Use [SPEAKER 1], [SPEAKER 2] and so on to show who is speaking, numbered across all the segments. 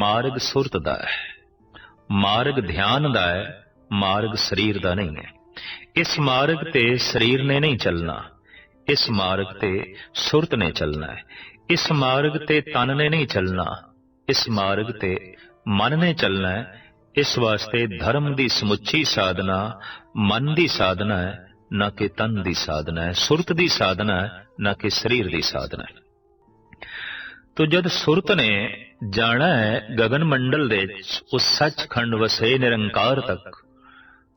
[SPEAKER 1] ਮਾਰਗ ਸੁਰਤ ਦਾ ਹੈ। ਮਾਰਗ ਧਿਆਨ ਦਾ ਹੈ, ਮਾਰਗ ਸਰੀਰ ਦਾ ਨਹੀਂ ਹੈ। ਇਸ ਮਾਰਗ ਤੇ ਸਰੀਰ ਨੇ ਨਹੀਂ ਚੱਲਣਾ, ਇਸ ਮਾਰਗ ਤੇ ਸੁਰਤ ਨੇ ਚੱਲਣਾ ਹੈ। ਇਸ ਮਾਰਗ ਤੇ ਤਨ ਨੇ ਨਹੀਂ ਚੱਲਣਾ, ਇਸ ਮਾਰਗ ਤੇ ਮਨ ਨੇ ਚੱਲਣਾ ਹੈ। ਇਸ ਵਾਸਤੇ ਧਰਮ ਦੀ ਸਮੁੱਚੀ ਸਾਧਨਾ, ਮਨ ਦੀ ਸਾਧਨਾ ਹੈ, ਨਾ ਕਿ ਤਨ ਦੀ ਸਾਧਨਾ ਹੈ, ਸੁਰਤ ਦੀ ਸਾਧਨਾ ਹੈ, ਨਾ ਕਿ ਸਰੀਰ ਦੀ ਸਾਧਨਾ ਹੈ। ਤੋ ਜਦ ਸੁਰਤ ਨੇ ਜਾਣਾ ਹੈ ਗगन ਮੰਡਲ ਦੇ ਉਸ ਸੱਚਖੰਡ ਵਸੇ ਨਿਰੰਕਾਰ ਤੱਕ,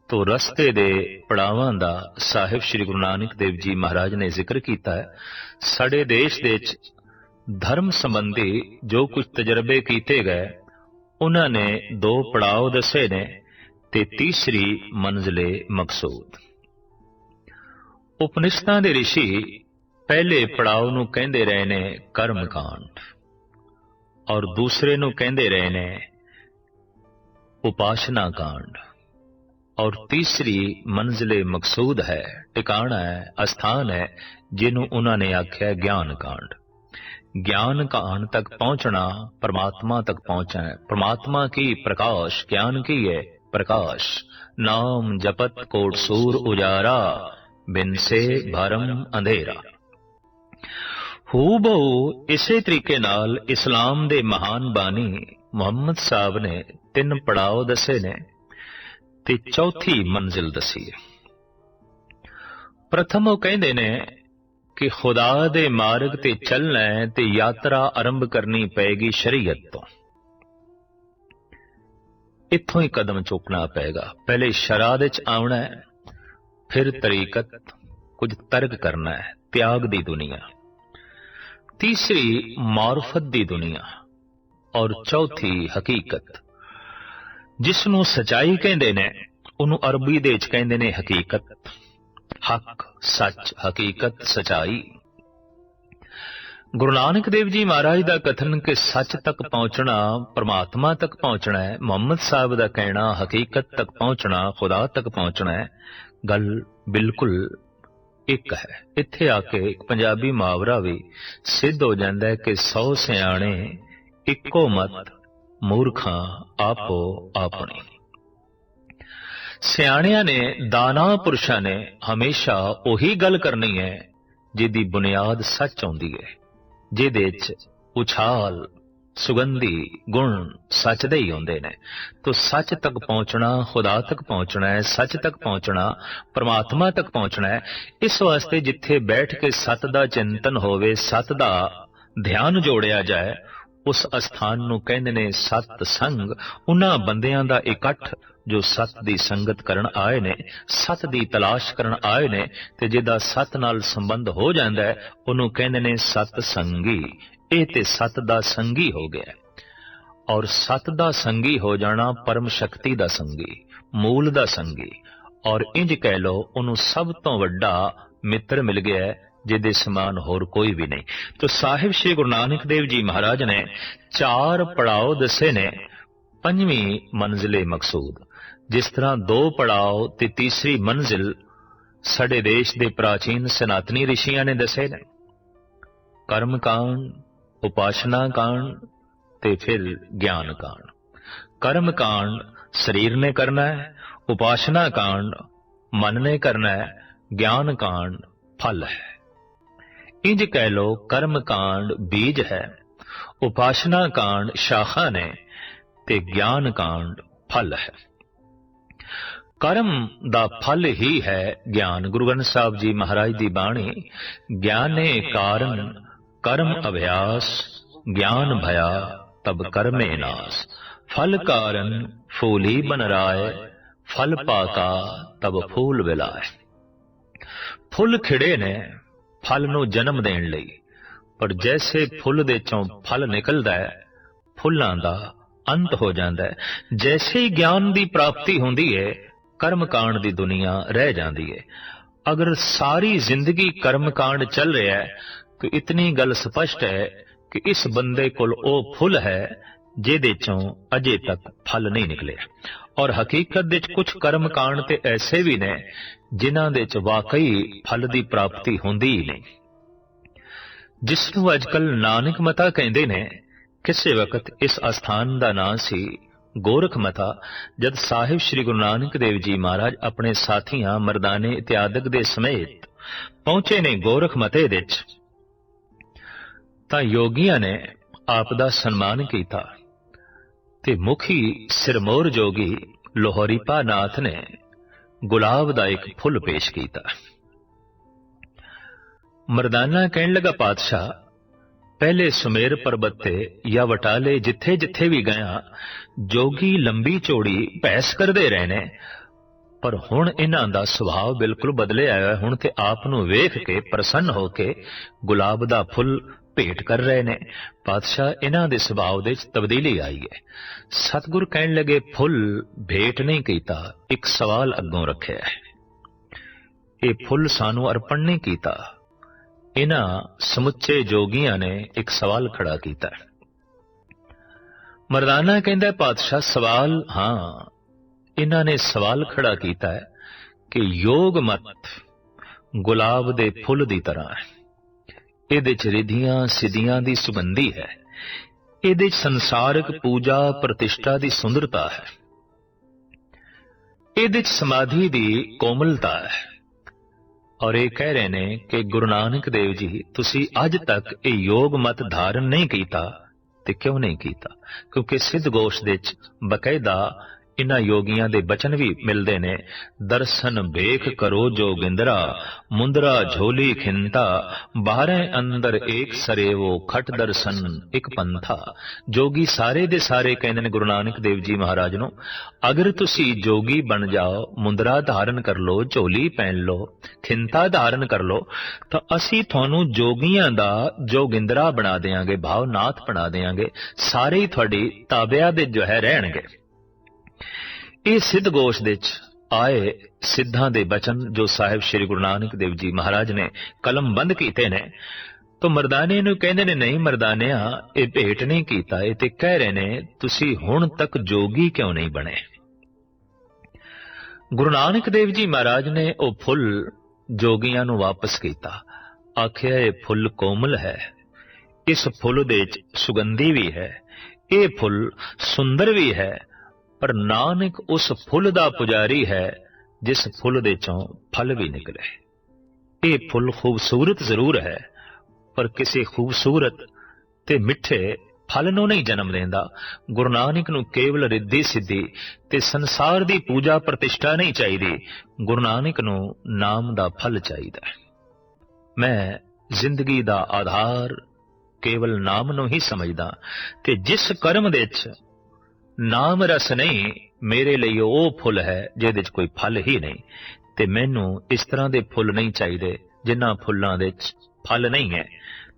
[SPEAKER 1] ਤੋ ਰਸਤੇ ਦੇ ਪੜਾਵਾਂ ਦਾ ਸਾਹਿਬ ਸ੍ਰੀ ਗੁਰੂ ਨਾਨਕ ਦੇਵ ਜੀ ਮਹਾਰਾਜ ਨੇ ਜ਼ਿਕਰ ਕੀਤਾ ਹੈ। ਸਾਡੇ ਦੇਸ਼ ਦੇ ਵਿੱਚ ਧਰਮ ਸੰਬੰਧੀ ਜੋ ਕੁਝ ਤਜਰਬੇ ਕੀਤੇ ਗਏ, ਉਹਨਾਂ ਨੇ ਦੋ ਪੜਾਅ ਦੱਸੇ ਨੇ ਤੇ ਤੀਸਰੀ ਮੰਜ਼ਲੇ ਮਕਸੂਦ। ਉਪਨਿਸ਼ਦਾਂ ਦੇ ਰਿਸ਼ੀ ਪਹਿਲੇ ਪੜਾਅ ਨੂੰ ਕਹਿੰਦੇ ਰਹੇ ਨੇ ਕਰਮ ਕਾਂਡ ਔਰ ਦੂਸਰੇ ਨੂੰ ਕਹਿੰਦੇ ਰਹੇ ਨੇ ਉਪਾਸ਼ਨਾ ਕਾਂਡ ਔਰ ਤੀਸਰੀ ਮੰਜ਼ਲੇ ਮਕਸੂਦ ਹੈ, ਟਿਕਾਣਾ ਹੈ, ਅਸਥਾਨ ਹੈ, ਜਿਹਨੂੰ ਉਹਨਾਂ ਨੇ ਆਖਿਆ ਗਿਆਨ ਕਾਂਡ ਗਿਆਨ ਕਾਂਡ ਤੱਕ ਪਹੁੰਚਣਾ ਪਰਮਾਤਮਾ ਤੱਕ ਪਹੁੰਚਣਾ ਹੈ। ਪਰਮਾਤਮਾ ਕੀ ਪ੍ਰਕਾਸ਼, ਗਿਆਨ ਕੀ ਹੈ? ਪ੍ਰਕਾਸ਼। ਨਾਮ ਜਪਤ ਕੋਟ ਸੂਰ ਉਜਾਰਾ, ਬਿਨ ਸੇ ਭਰਮ ਅੰਧੇਰਾ। ਹੂਬਹੂ ਇਸੇ ਤਰੀਕੇ ਨਾਲ ਇਸਲਾਮ ਦੇ ਮਹਾਨ ਬਾਣੀ ਮੁਹੰਮਦ ਸਾਹਿਬ ਨੇ ਤਿੰਨ ਪੜਾਅ ਦੱਸੇ ਨੇ ਤੇ ਚੌਥੀ ਮੰਜ਼ਿਲ ਦੱਸੀ ਹੈ। ਪ੍ਰਥਮ ਉਹ ਕਹਿੰਦੇ ਨੇ ਕਿ ਖੁਦਾ ਦੇ ਮਾਰਗ ਤੇ ਚੱਲਣਾ ਹੈ ਤੇ ਯਾਤਰਾ ਆਰੰਭ ਕਰਨੀ ਪਏਗੀ ਸ਼ਰੀਅਤ ਤੋਂ। ਇੱਥੋਂ ਹੀ ਕਦਮ ਚੁੱਕਣਾ ਪਏਗਾ। ਪਹਿਲੇ ਸ਼ਰਾਦ ਵਿੱਚ ਆਉਣਾ ਹੈ, ਫਿਰ ਤਰੀਕਤ, ਕੁਝ ਤਰਕ ਕਰਨਾ ਹੈ, ਤਿਆਗ ਦੀ ਦੁਨੀਆ। ਤੀਸਰੀ ਮਾਰਫਤ ਦੀ ਦੁਨੀਆ ਔਰ ਚੌਥੀ ਹਕੀਕਤ ਜਿਸ ਨੂੰ ਸਚਾਈ ਕਹਿੰਦੇ ਨੇ ਉਹਨੂੰ ਅਰਬੀ ਦੇ ਵਿੱਚ ਕਹਿੰਦੇ ਨੇ ਹਕੀਕਤ ਹੱਕ ਸੱਚ ਹਕੀਕਤ ਸਚਾਈ ਗੁਰੂ ਨਾਨਕ ਦੇਵ ਜੀ ਮਹਾਰਾਜ ਦਾ ਕਥਨ ਕਿ ਸੱਚ ਤੱਕ ਪਹੁੰਚਣਾ ਪਰਮਾਤਮਾ ਤੱਕ ਪਹੁੰਚਣਾ ਹੈ ਮੁਹੰਮਦ ਸਾਹਿਬ ਦਾ ਕਹਿਣਾ ਹਕੀਕਤ ਤੱਕ ਪਹੁੰਚਣਾ ਖੁਦਾ ਤੱਕ ਪਹੁੰਚਣਾ ਹੈ ਗੱਲ ਬਿਲਕੁਲ ਇੱਕ ਹੈ। ਇੱਥੇ ਆ ਕੇ ਇੱਕ ਪੰਜਾਬੀ ਮੁਹਾਵਰਾ ਵੀ ਸਿੱਧ ਹੋ ਜਾਂਦਾ ਹੈ ਕਿ ਸੌ ਸਿਆਣੇ ਇੱਕੋ ਮਤ, ਮੂਰਖਾਂ ਆਪੋ ਆਪਣੀ। ਸਿਆਣਿਆਂ ਨੇ ਦਾਨਾ ਪੁਰਸ਼ਾਂ ਨੇ ਹਮੇਸ਼ਾ ਉਹੀ ਗੱਲ ਕਰਨੀ ਹੈ ਜਿਹਦੀ ਬੁਨਿਆਦ ਸੱਚ ਆਉਂਦੀ ਹੈ, ਜਿਹਦੇ ਚ ਉਛਾਲ ਸੁਗੰਧੀ ਗੁਣ ਸੱਚ ਦੇ ਹੀ ਹੁੰਦੇ ਨੇ। ਤੋ ਸੱਚ ਤੱਕ ਪਹੁੰਚਣਾ, ਖੁਦਾ ਤੱਕ ਪਹੁੰਚਣਾ ਹੈ, ਸੱਚ ਤੱਕ ਪਹੁੰਚਣਾ, ਪਰਮਾਤਮਾ ਤੱਕ ਪਹੁੰਚਣਾ ਹੈ, ਇਸ ਵਾਸਤੇ ਜਿੱਥੇ ਬੈਠ ਕੇ ਸਤ ਦਾ ਚਿੰਤਨ ਹੋਵੇ, ਸਤ ਦਾ ਧਿਆਨ ਜੋੜਿਆ ਜਾਏ, ਉਸ ਅਸਥਾਨ ਨੂੰ ਕਹਿੰਦੇ ਨੇ ਸਤ ਸੰਗ। ਉਹਨਾਂ ਬੰਦਿਆਂ ਦਾ ਇਕੱਠ ਜੋ ਸਤ ਦੀ ਸੰਗਤ ਕਰਨ ਆਏ ਨੇ, ਸਤ ਦੀ ਤਲਾਸ਼ ਕਰਨ ਆਏ ਨੇ, ਤੇ ਜਿਹਦਾ ਸਤ ਨਾਲ ਸੰਬੰਧ ਹੋ ਜਾਂਦਾ ਹੈ, ਉਹਨੂੰ ਕਹਿੰਦੇ ਨੇ ਸਤ ਸੰਗੀ। ਇਹ ਤੇ ਸਤ ਦਾ ਸੰਗੀ ਹੋ ਗਿਆ ਔਰ ਸਤ ਦਾ ਸੰਗੀ ਹੋ ਜਾਣਾ ਪਰਮ ਸ਼ਕਤੀ ਦਾ ਸੰਗੀ, ਮੂਲ ਦਾ ਸੰਗੀ। ਔਰ ਇੰਜ ਕਹਿ ਲੋ ਉਹਨੂੰ ਸਭ ਤੋਂ ਵੱਡਾ ਮਿੱਤਰ ਮਿਲ ਗਿਆ ਜਿਹਦੇ ਸਮਾਨ ਹੋਰ ਕੋਈ ਵੀ ਨਹੀਂ। ਤੋ ਸਾਹਿਬ ਸ੍ਰੀ ਗੁਰੂ ਨਾਨਕ ਦੇਵ ਜੀ ਮਹਾਰਾਜ ਨੇ ਚਾਰ ਪੜਾਓ ਦੱਸੇ ਨੇ, ਪੰਜਵੀਂ ਮੰਜ਼ਿਲੇ ਮਕਸੂਦ। ਜਿਸ ਤਰ੍ਹਾਂ ਦੋ ਪੜਾਓ ਤੇ ਤੀਸਰੀ ਮੰਜ਼ਿਲ ਸਾਡੇ ਦੇਸ਼ ਦੇ ਪ੍ਰਾਚੀਨ ਸਨਾਤਨੀ ਰਿਸ਼ੀਆਂ ਨੇ ਦੱਸੇ ਨੇ। ਕਰਮਕਾਂਡ ਕਾਂਡ ਉਪਾਸ਼ਨਾ ਕਾਂਡ ਤੇ ਫਿਰ ਗਿਆਨ ਕਾਂਡ ਕਰਮ ਕਾਂਡ ਸਰੀਰ ਨੇ ਕਰਨਾ ਹੈ, ਉਪਾਸ਼ਨਾ ਕਾਂਡ ਮਨ ਨੇ ਕਰਨਾ ਹੈ, ਗਿਆਨ ਕਾਂਡ ਫਲ ਹੈ। ਇੰਜ ਕਹਿ ਲੋ ਕਰਮ ਕਾਂਡ ਬੀਜ ਹੈ, ਉਪਾਸ਼ਨਾ ਕਾਂਡ ਸ਼ਾਖਾ ਨੇ ਤੇ ਗਿਆਨ ਕਾਂਡ ਫਲ ਹੈ। ਕਰਮ ਦਾ ਫਲ ਹੀ ਹੈ ਗਿਆਨ। ਗੁਰੂ ਗ੍ਰੰਥ ਸਾਹਿਬ ਜੀ ਮਹਾਰਾਜ ਦੀ ਬਾਣੀ, ਗਿਆਨੇ ਕਾਰਨ ਕਰਮ ਅਭਿਆਸ, ਗਿਆਨ ਭਇਆ, ਤਬ ਕਰਮੇ ਨਾਸ। ਫਲ ਕਾਰਨ ਫੂਲੀ ਬਨ ਰਾਏ, ਫਲ ਪਾਕਾ ਤਬ ਫੂਲ ਵਿਲਾਏ ਫੁੱਲ ਖਿੜੇ ਨੇ, ਫਲ ਨੂੰ ਜਨਮ ਦੇਣ ਲਈ। ਪਰ ਜੈਸੇ ਫੁੱਲ ਦੇ ਚੋਂ ਫਲ ਨਿਕਲਦਾ ਹੈ, ਫੁੱਲਾਂ ਦਾ ਅੰਤ ਹੋ ਜਾਂਦਾ ਹੈ। ਜੈਸੇ ਹੀ ਗਿਆਨ ਦੀ ਪ੍ਰਾਪਤੀ ਹੁੰਦੀ ਹੈ ਕਰਮ ਕਾਂਡ ਦੀ ਦੁਨੀਆ ਰਹਿ ਜਾਂਦੀ ਹੈ। ਅਗਰ ਸਾਰੀ ਜ਼ਿੰਦਗੀ ਕਰਮ ਕਾਂਡ ਚੱਲ ਰਿਹਾ ਹੈ ਤਾਂ ਇਤਨੀ ਗੱਲ ਸਪਸ਼ਟ ਹੈ ਕਿ ਇਸ ਬੰਦੇ ਕੋਲ ਉਹ ਫੁੱਲ ਹੈ, ਜਿਹਦੇ ਚੋਂ ਅਜੇ ਤੱਕ ਫਲ ਨਹੀਂ ਨਿਕਲਿਆ ਔਰ ਹਕੀਕਤ ਵਿੱਚ ਕੁਝ ਕਰਮ ਕਾਂਡ ਤੇ ਐਸੇ ਵੀ ਨੇ, ਜਿਨ੍ਹਾਂ ਦੇ ਚ ਵਾਕਈ ਫਲ ਦੀ ਪ੍ਰਾਪਤੀ ਹੁੰਦੀ ਹੀ ਨਹੀਂ। ਜਿਸ ਨੂੰ ਅੱਜਕੱਲ ਨਾਨਕ ਮਤਾ ਕਹਿੰਦੇ ਨੇ, ਕਿਸੇ ਵਕਤ ਇਸ ਅਸਥਾਨ ਦਾ ਨਾਂ ਸੀ ਗੋਰਖ ਮਤਾ, ਜਦ ਸਾਹਿਬ ਸ੍ਰੀ ਗੁਰੂ ਨਾਨਕ ਦੇਵ ਜੀ ਮਹਾਰਾਜ ਆਪਣੇ ਸਾਥੀਆਂ ਮਰਦਾਨੇ ਇਤਿਆਦਿਕ ਦੇ ਸਮੇਤ ਪਹੁੰਚੇ ਨੇ ਗੋਰਖ ਮਤੇ ਵਿੱਚ। ਤਾਂ ਯੋਗੀਆਂ ਨੇ ਆਪ ਦਾ ਸਨਮਾਨ ਕੀਤਾ। ਤੇ ਮੁਖੀ ਸਿਰਮੌਰ ਜੋਗੀ ਲੋਹਰੀ ਨਾਥ ਨੇ ਗੁਲਾਬ ਦਾ ਇੱਕ ਫੁੱਲ ਪੇਸ਼ ਕੀਤਾ। ਮਰਦਾਨਾ ਕਹਿਣ ਲੱਗਾ, ਪਾਤਸ਼ਾਹ, ਪਹਿਲੇ ਸੁਮੇਰ ਪਰਬਤ ਤੇ ਜਾਂ ਵਟਾਲੇ ਜਿੱਥੇ ਜਿੱਥੇ ਵੀ ਗਿਆ ਜੋਗੀ ਲੰਬੀ ਚੌੜੀ ਭੈਸ ਕਰਦੇ ਰਹੇ ਨੇ। ਪਰ ਹੁਣ ਇਹਨਾਂ ਦਾ ਸੁਭਾਅ ਬਿਲਕੁਲ ਬਦਲੇ ਆਇਆ ਹੁਣ ਤੇ ਆਪ ਨੂੰ ਵੇਖ ਕੇ ਪ੍ਰਸੰਨ ਹੋ ਕੇ ਗੁਲਾਬ ਦਾ ਫੁੱਲ ਭੇਟ ਕਰ ਰਹੇ ਨੇ। ਪਾਤਸ਼ਾਹ ਇਹਨਾਂ ਦੇ ਸੁਭਾਅ ਦੇ ਵਿੱਚ ਤਬਦੀਲੀ ਆਈ ਹੈ। ਸਤਿਗੁਰ ਕਹਿਣ ਲੱਗੇ, ਫੁੱਲ ਭੇਟ ਨਹੀਂ ਕੀਤਾ, ਇੱਕ ਸਵਾਲ ਅੱਗੋਂ ਰੱਖਿਆ ਹੈ। ਇਹ ਫੁੱਲ ਸਾਨੂੰ ਅਰਪਣ ਨਹੀਂ ਕੀਤਾ। ਇਹਨਾਂ ਸਮੁੱਚੇ ਜੋਗੀਆਂ ਨੇ ਇੱਕ ਸਵਾਲ ਖੜਾ ਕੀਤਾ ਮਰਦਾਨਾ ਕਹਿੰਦਾ, ਪਾਤਸ਼ਾਹ, ਸਵਾਲ, ਹਾਂ, ਇਹਨਾਂ ਨੇ ਸਵਾਲ ਖੜਾ ਕੀਤਾ ਕਿ ਯੋਗ ਮਤ ਗੁਲਾਬ ਦੇ ਫੁੱਲ ਦੀ ਤਰ੍ਹਾਂ ਹੈ। ਇਹਦੇ ਚ ਰਿਧੀਆਂ ਸਿੱਧੀਆਂ ਦੀ ਸੁਗੰਧੀ ਹੈ। ਇਹਦੇ ਚ ਸੰਸਾਰਿਕ ਪੂਜਾ ਪ੍ਰਤਿਸ਼ਠਾ ਦੀ ਸੁੰਦਰਤਾ ਹੈ। ਇਹਦੇ ਚ ਸਮਾਧੀ ਦੀ ਕੋਮਲਤਾ ਹੈ। ਔਰ ਇਹ ਕਹਿ ਰਹੇ ਨੇ ਕਿ ਗੁਰੂ ਨਾਨਕ ਦੇਵ ਜੀ, ਤੁਸੀਂ ਅੱਜ ਤੱਕ ਇਹ ਯੋਗ ਮਤ ਧਾਰਨ ਨਹੀਂ ਕੀਤਾ ਤੇ ਕਿਉਂ ਨਹੀਂ ਕੀਤਾ? ਕਿਉਂਕਿ ਸਿੱਧ ਗੋਸ਼ ਦੇ ਵਿੱਚ ਬਕਾਇਦਾ ਇਨ੍ਹਾਂ ਯੋਗੀਆਂ ਦੇ ਬਚਨ ਵੀ ਮਿਲਦੇ ਨੇ, ਦਰਸ਼ਨ ਵੇਖ ਕਰੋ ਜੋਗਿੰਦਰਾ ਮੁੰਦਰਾ ਝੋਲੀ ਖਿੰਤਾ ਬਾਹਰੇ ਅੰਦਰ ਏਕ ਸਰੇਵੋ ਖਟ ਦਰਸ਼ਨ ਇੱਕ ਪੰਥਾ। ਜੋਗੀ ਸਾਰੇ ਦੇ ਸਾਰੇ ਕਹਿੰਦੇ ਨੇ ਗੁਰੂ ਨਾਨਕ ਦੇਵ ਜੀ ਮਹਾਰਾਜ ਨੂੰ, ਅਗਰ ਤੁਸੀਂ ਜੋਗੀ ਬਣ ਜਾਓ, ਮੁੰਦਰਾ ਧਾਰਨ ਕਰ ਲਓ, ਝੋਲੀ ਪਹਿਨ ਲਓ ਖਿੰਤਾ ਧਾਰਨ ਕਰ ਲਓ, ਤਾਂ ਅਸੀਂ ਤੁਹਾਨੂੰ ਜੋਗੀਆਂ ਦਾ ਜੋਗਿੰਦਰਾ ਬਣਾ ਦੇਾਂਗੇ ਭਾਵਨਾਥ ਬਣਾ ਦੇਾਂਗੇ ਸਾਰੇ ਹੀ ਤੁਹਾਡੀ ਤਾਬਿਆ ਦੇ ਜੋ ਹੈ ਰਹਿਣਗੇ। ਇਹ ਸਿੱਧ ਗੋਸ਼ ਦੇ ਚ ਆਏ ਸਿੱਧਾਂ ਦੇ ਬਚਨ ਜੋ ਸਾਹਿਬ ਸ੍ਰੀ ਗੁਰੂ ਨਾਨਕ ਦੇਵ ਜੀ ਮਹਾਰਾਜ ਨੇ ਕਲਮ ਬੰਦ ਕੀਤੇ ਨੇ। ਤਾਂ ਮਰਦਾਨੇ ਨੂੰ ਕਹਿੰਦੇ ਨੇ, ਨਹੀਂ ਮਰਦਾਨਿਆ, ਇਹ ਭੇਟ ਨਹੀਂ ਕੀਤਾ, ਇਹ ਤੇ ਕਹਿ ਰਹੇ ਨੇ, ਤੁਸੀਂ ਹੁਣ ਤੱਕ ਜੋਗੀ ਕਿਉਂ ਨਹੀਂ ਬਣੇ? ਗੁਰੂ ਨਾਨਕ ਦੇਵ ਜੀ ਮਹਾਰਾਜ ਨੇ ਉਹ ਫੁੱਲ ਜੋਗੀਆਂ ਨੂੰ ਵਾਪਸ ਕੀਤਾ। ਆਖਿਆ, ਇਹ ਫੁੱਲ ਕੋਮਲ ਹੈ, ਇਸ ਫੁੱਲ ਦੇ ਵਿੱਚ ਸੁਗੰਧੀ ਵੀ ਹੈ, ਇਹ ਫੁੱਲ ਸੁੰਦਰ ਵੀ ਹੈ ਪਰ ਨਾਨਕ ਉਸ ਫੁੱਲ ਦਾ ਪੁਜਾਰੀ ਹੈ, ਜਿਸ ਫੁੱਲ ਦੇ ਚੋਂ ਫਲ ਵੀ ਨਿਕਲੇ। ਇਹ ਫੁੱਲ ਖੂਬਸੂਰਤ ਜ਼ਰੂਰ ਹੈ, ਪਰ ਕਿਸੇ ਖੂਬਸੂਰਤ ਤੇ ਮਿੱਠੇ ਫਲ ਨੂੰ ਨਹੀਂ ਜਨਮ ਦਿੰਦਾ। ਗੁਰੂ ਨਾਨਕ ਨੂੰ ਕੇਵਲ ਰਿੱਧੀ ਸਿੱਧੀ ਤੇ ਸੰਸਾਰ ਦੀ ਪੂਜਾ ਪ੍ਰਤਿਸ਼ਠਾ ਨਹੀਂ ਚਾਹੀਦੀ। ਗੁਰੂ ਨਾਨਕ ਨੂੰ ਨਾਮ ਦਾ ਫਲ ਚਾਹੀਦਾ ਹੈ। ਮੈਂ ਜ਼ਿੰਦਗੀ ਦਾ ਆਧਾਰ ਕੇਵਲ ਨਾਮ ਨੂੰ ਹੀ ਸਮਝਦਾ ਤੇ ਜਿਸ ਕਰਮ ਦੇ ਵਿੱਚ ਨਾਮ ਰਸ ਨਹੀਂ ਮੇਰੇ ਲਈ ਉਹ ਫੁੱਲ ਹੈ ਜਿਹਦੇ ਚ ਕੋਈ ਫਲ ਹੀ ਨਹੀਂ। ਤੇ ਮੈਨੂੰ ਇਸ ਤਰ੍ਹਾਂ ਦੇ ਫੁੱਲ ਨਹੀਂ ਚਾਹੀਦੇ, ਜਿਨ੍ਹਾਂ ਫੁੱਲਾਂ ਦੇ ਵਿੱਚ ਫਲ ਨਹੀਂ ਹੈ।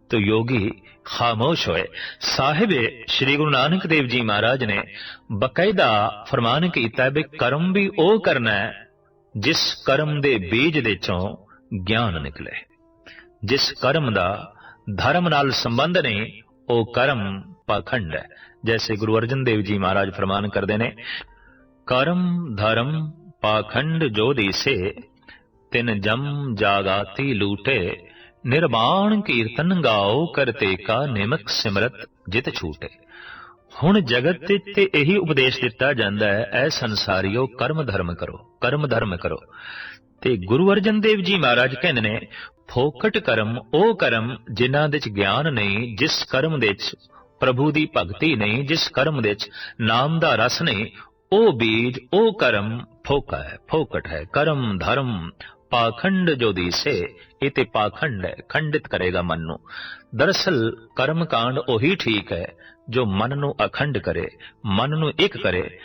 [SPEAKER 1] ਤੋ ਯੋਗੀ ਖਾਮੋਸ਼ ਹੋਏ। ਸਾਹਿਬ, ਸ੍ਰੀ ਗੁਰੂ ਨਾਨਕ ਦੇਵ ਜੀ ਮਹਾਰਾਜ ਨੇ ਬਕਾਇਦਾ ਫਰਮਾਨ ਕੀਤਾ ਵੀ ਕਰਮ ਵੀ ਉਹ ਕਰਨਾ ਹੈ ਜਿਸ ਕਰਮ ਦੇ ਬੀਜ ਦੇ ਚੋਂ ਗਿਆਨ ਨਿਕਲੇ। ਜਿਸ ਕਰਮ ਦਾ ਧਰਮ ਨਾਲ ਸੰਬੰਧ ਨਹੀਂ, ਉਹ ਕਰਮ ਪਾਖੰਡ ਹੈ। ਜੈਸੇ ਗੁਰੂ ਅਰਜਨ ਦੇਵ ਜੀ ਮਹਾਰਾਜ ਫਰਮਾਨ ਕਰਦੇ ਨੇ ਕਰਮ ਧਰਮ ਪਾਖੰਡ ਜੋ ਦੀਸੇ ਤਿਨ ਜਮ ਜਾਗਾਤੀ ਲੂਟੇ ਨਿਰਮਾਣ ਕੀਰਤਨ ਗਾਓ ਕਰਤੇ ਕਾ ਨਿਮਕ ਸਿਮਰਤ ਜਿਤ ਛੂਟੇ ਹੁਣ ਜਗਤ ਤੇ ਇਹੀ ਉਪਦੇਸ਼ ਦਿੱਤਾ ਜਾਂਦਾ ਹੈ ਐ ਸੰਸਾਰੀਓ ਕਰਮ ਧਰਮ ਕਰੋ ਕਰਮ ਧਰਮ ਕਰੋ ਤੇ ਗੁਰੂ ਅਰਜਨ ਦੇਵ ਜੀ ਮਹਾਰਾਜ ਕਹਿੰਦੇ ਨੇ ਫੋਕਟ ਕਰਮ ਉਹ ਕਰਮ ਜਿਨ੍ਹਾਂ ਦੇ ਚ ਗਿਆਨ ਨਹੀਂ ਜਿਸ ਕਰਮ ਦੇ ਚ ਪ੍ਰਭੂ ਦੀ ਭਗਤੀ ਨਹੀਂ ਜਿਸ ਕਰਮ ਵਿੱਚ ਨਾਮ ਦਾ ਰਸ ਨਹੀਂ ਉਹ ਬੀਜ, ਉਹ ਕਰਮ ਫੋਕਾ ਹੈ, ਫੋਕਟ ਹੈ, ਕਰਮ ਧਰਮ। ਪਾਖੰਡ ਜੋ ਦੀਸੇ, ਇਹ ਤੇ ਪਾਖੰਡ ਹੈ, ਖੰਡਿਤ ਕਰੇਗਾ ਮਨ ਨੂੰ। ਦਰਅਸਲ ਕਰਮ ਕਾਂਡ ਉਹੀ ਠੀਕ ਹੈ, ਜੋ ਮਨ ਨੂੰ ਅਖੰਡ ਕਰੇ, ਮਨ ਨੂੰ ਇੱਕ ਕਰੇ।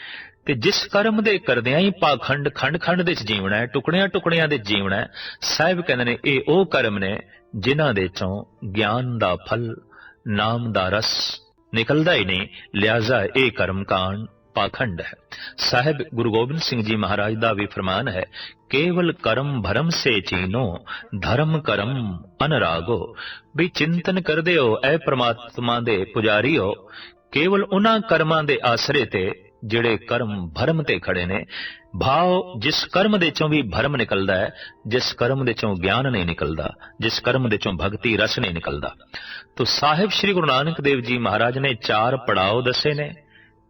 [SPEAKER 1] ਤੇ ਜਿਸ ਕਰਮ ਦੇ ਕਰਦਿਆਂ ਹੀ ਪਾਖੰਡ ਖੰਡ ਖੰਡ ਦੇ ਚ ਜੀਵਣਾ ਹੈ ਟੁਕੜਿਆਂ ਟੁਕੜਿਆਂ ਦੇ ਜੀਵਣਾ ਹੈ, ਸਾਹਿਬ ਕਹਿੰਦੇ ਨੇ, ਇਹ ਉਹ ਕਰਮ ਨੇ ਜਿਨ੍ਹਾਂ ਦੇ ਚੋਂ ਗਿਆਨ ਦਾ ਫਲ ਨਾਮ ਦਾ ਰਸ ਨਿਕਲਦਾ ਹੀ ਨਹੀਂ, ਲਿਆਜ਼ਾ ਇਹ ਕਰਮ ਕਾਂਡ ਪਾਖੰਡ ਹੈ। ਸਾਹਿਬ ਗੁਰੂ ਗੋਬਿੰਦ ਸਿੰਘ ਜੀ ਮਹਾਰਾਜ ਦਾ ਵੀ ਫਰਮਾਨ ਹੈ, ਕੇਵਲ ਕਰਮ ਭਰਮ ਸੇ ਚੀਨੋ, ਧਰਮ ਕਰਮ ਅਨਰਾਗੋ। ਵੀ ਚਿੰਤਨ ਕਰਦੇ ਹੋ ਐ ਪ੍ਰਮਾਤਮਾ ਦੇ ਪੁਜਾਰੀ ਪੁਜਾਰੀਓ, ਕੇਵਲ ਉਹਨਾਂ ਕਰਮਾਂ ਦੇ ਆਸਰੇ ਤੇ ਜਿਹੜੇ ਕਰਮ ਭਰਮ ਤੇ ਖੜੇ ਨੇ, ਭਾਵ ਜਿਸ ਕਰਮ ਦੇ ਚੋਂ ਵੀ ਭਰਮ ਨਿਕਲਦਾ ਹੈ, ਜਿਸ ਕਰਮ ਦੇ ਚੋਂ ਗਿਆਨ ਨਹੀਂ ਨਿਕਲਦਾ, ਜਿਸ ਕਰਮ ਦੇ ਚੋਂ ਭਗਤੀ ਰਸ ਨਹੀਂ ਨਿਕਲਦਾ। ਤੋ ਸਾਹਿਬ ਸ੍ਰੀ ਗੁਰੂ ਨਾਨਕ ਦੇਵ ਜੀ ਮਹਾਰਾਜ ਨੇ ਚਾਰ ਪੜਾਅ ਦੱਸੇ ਨੇ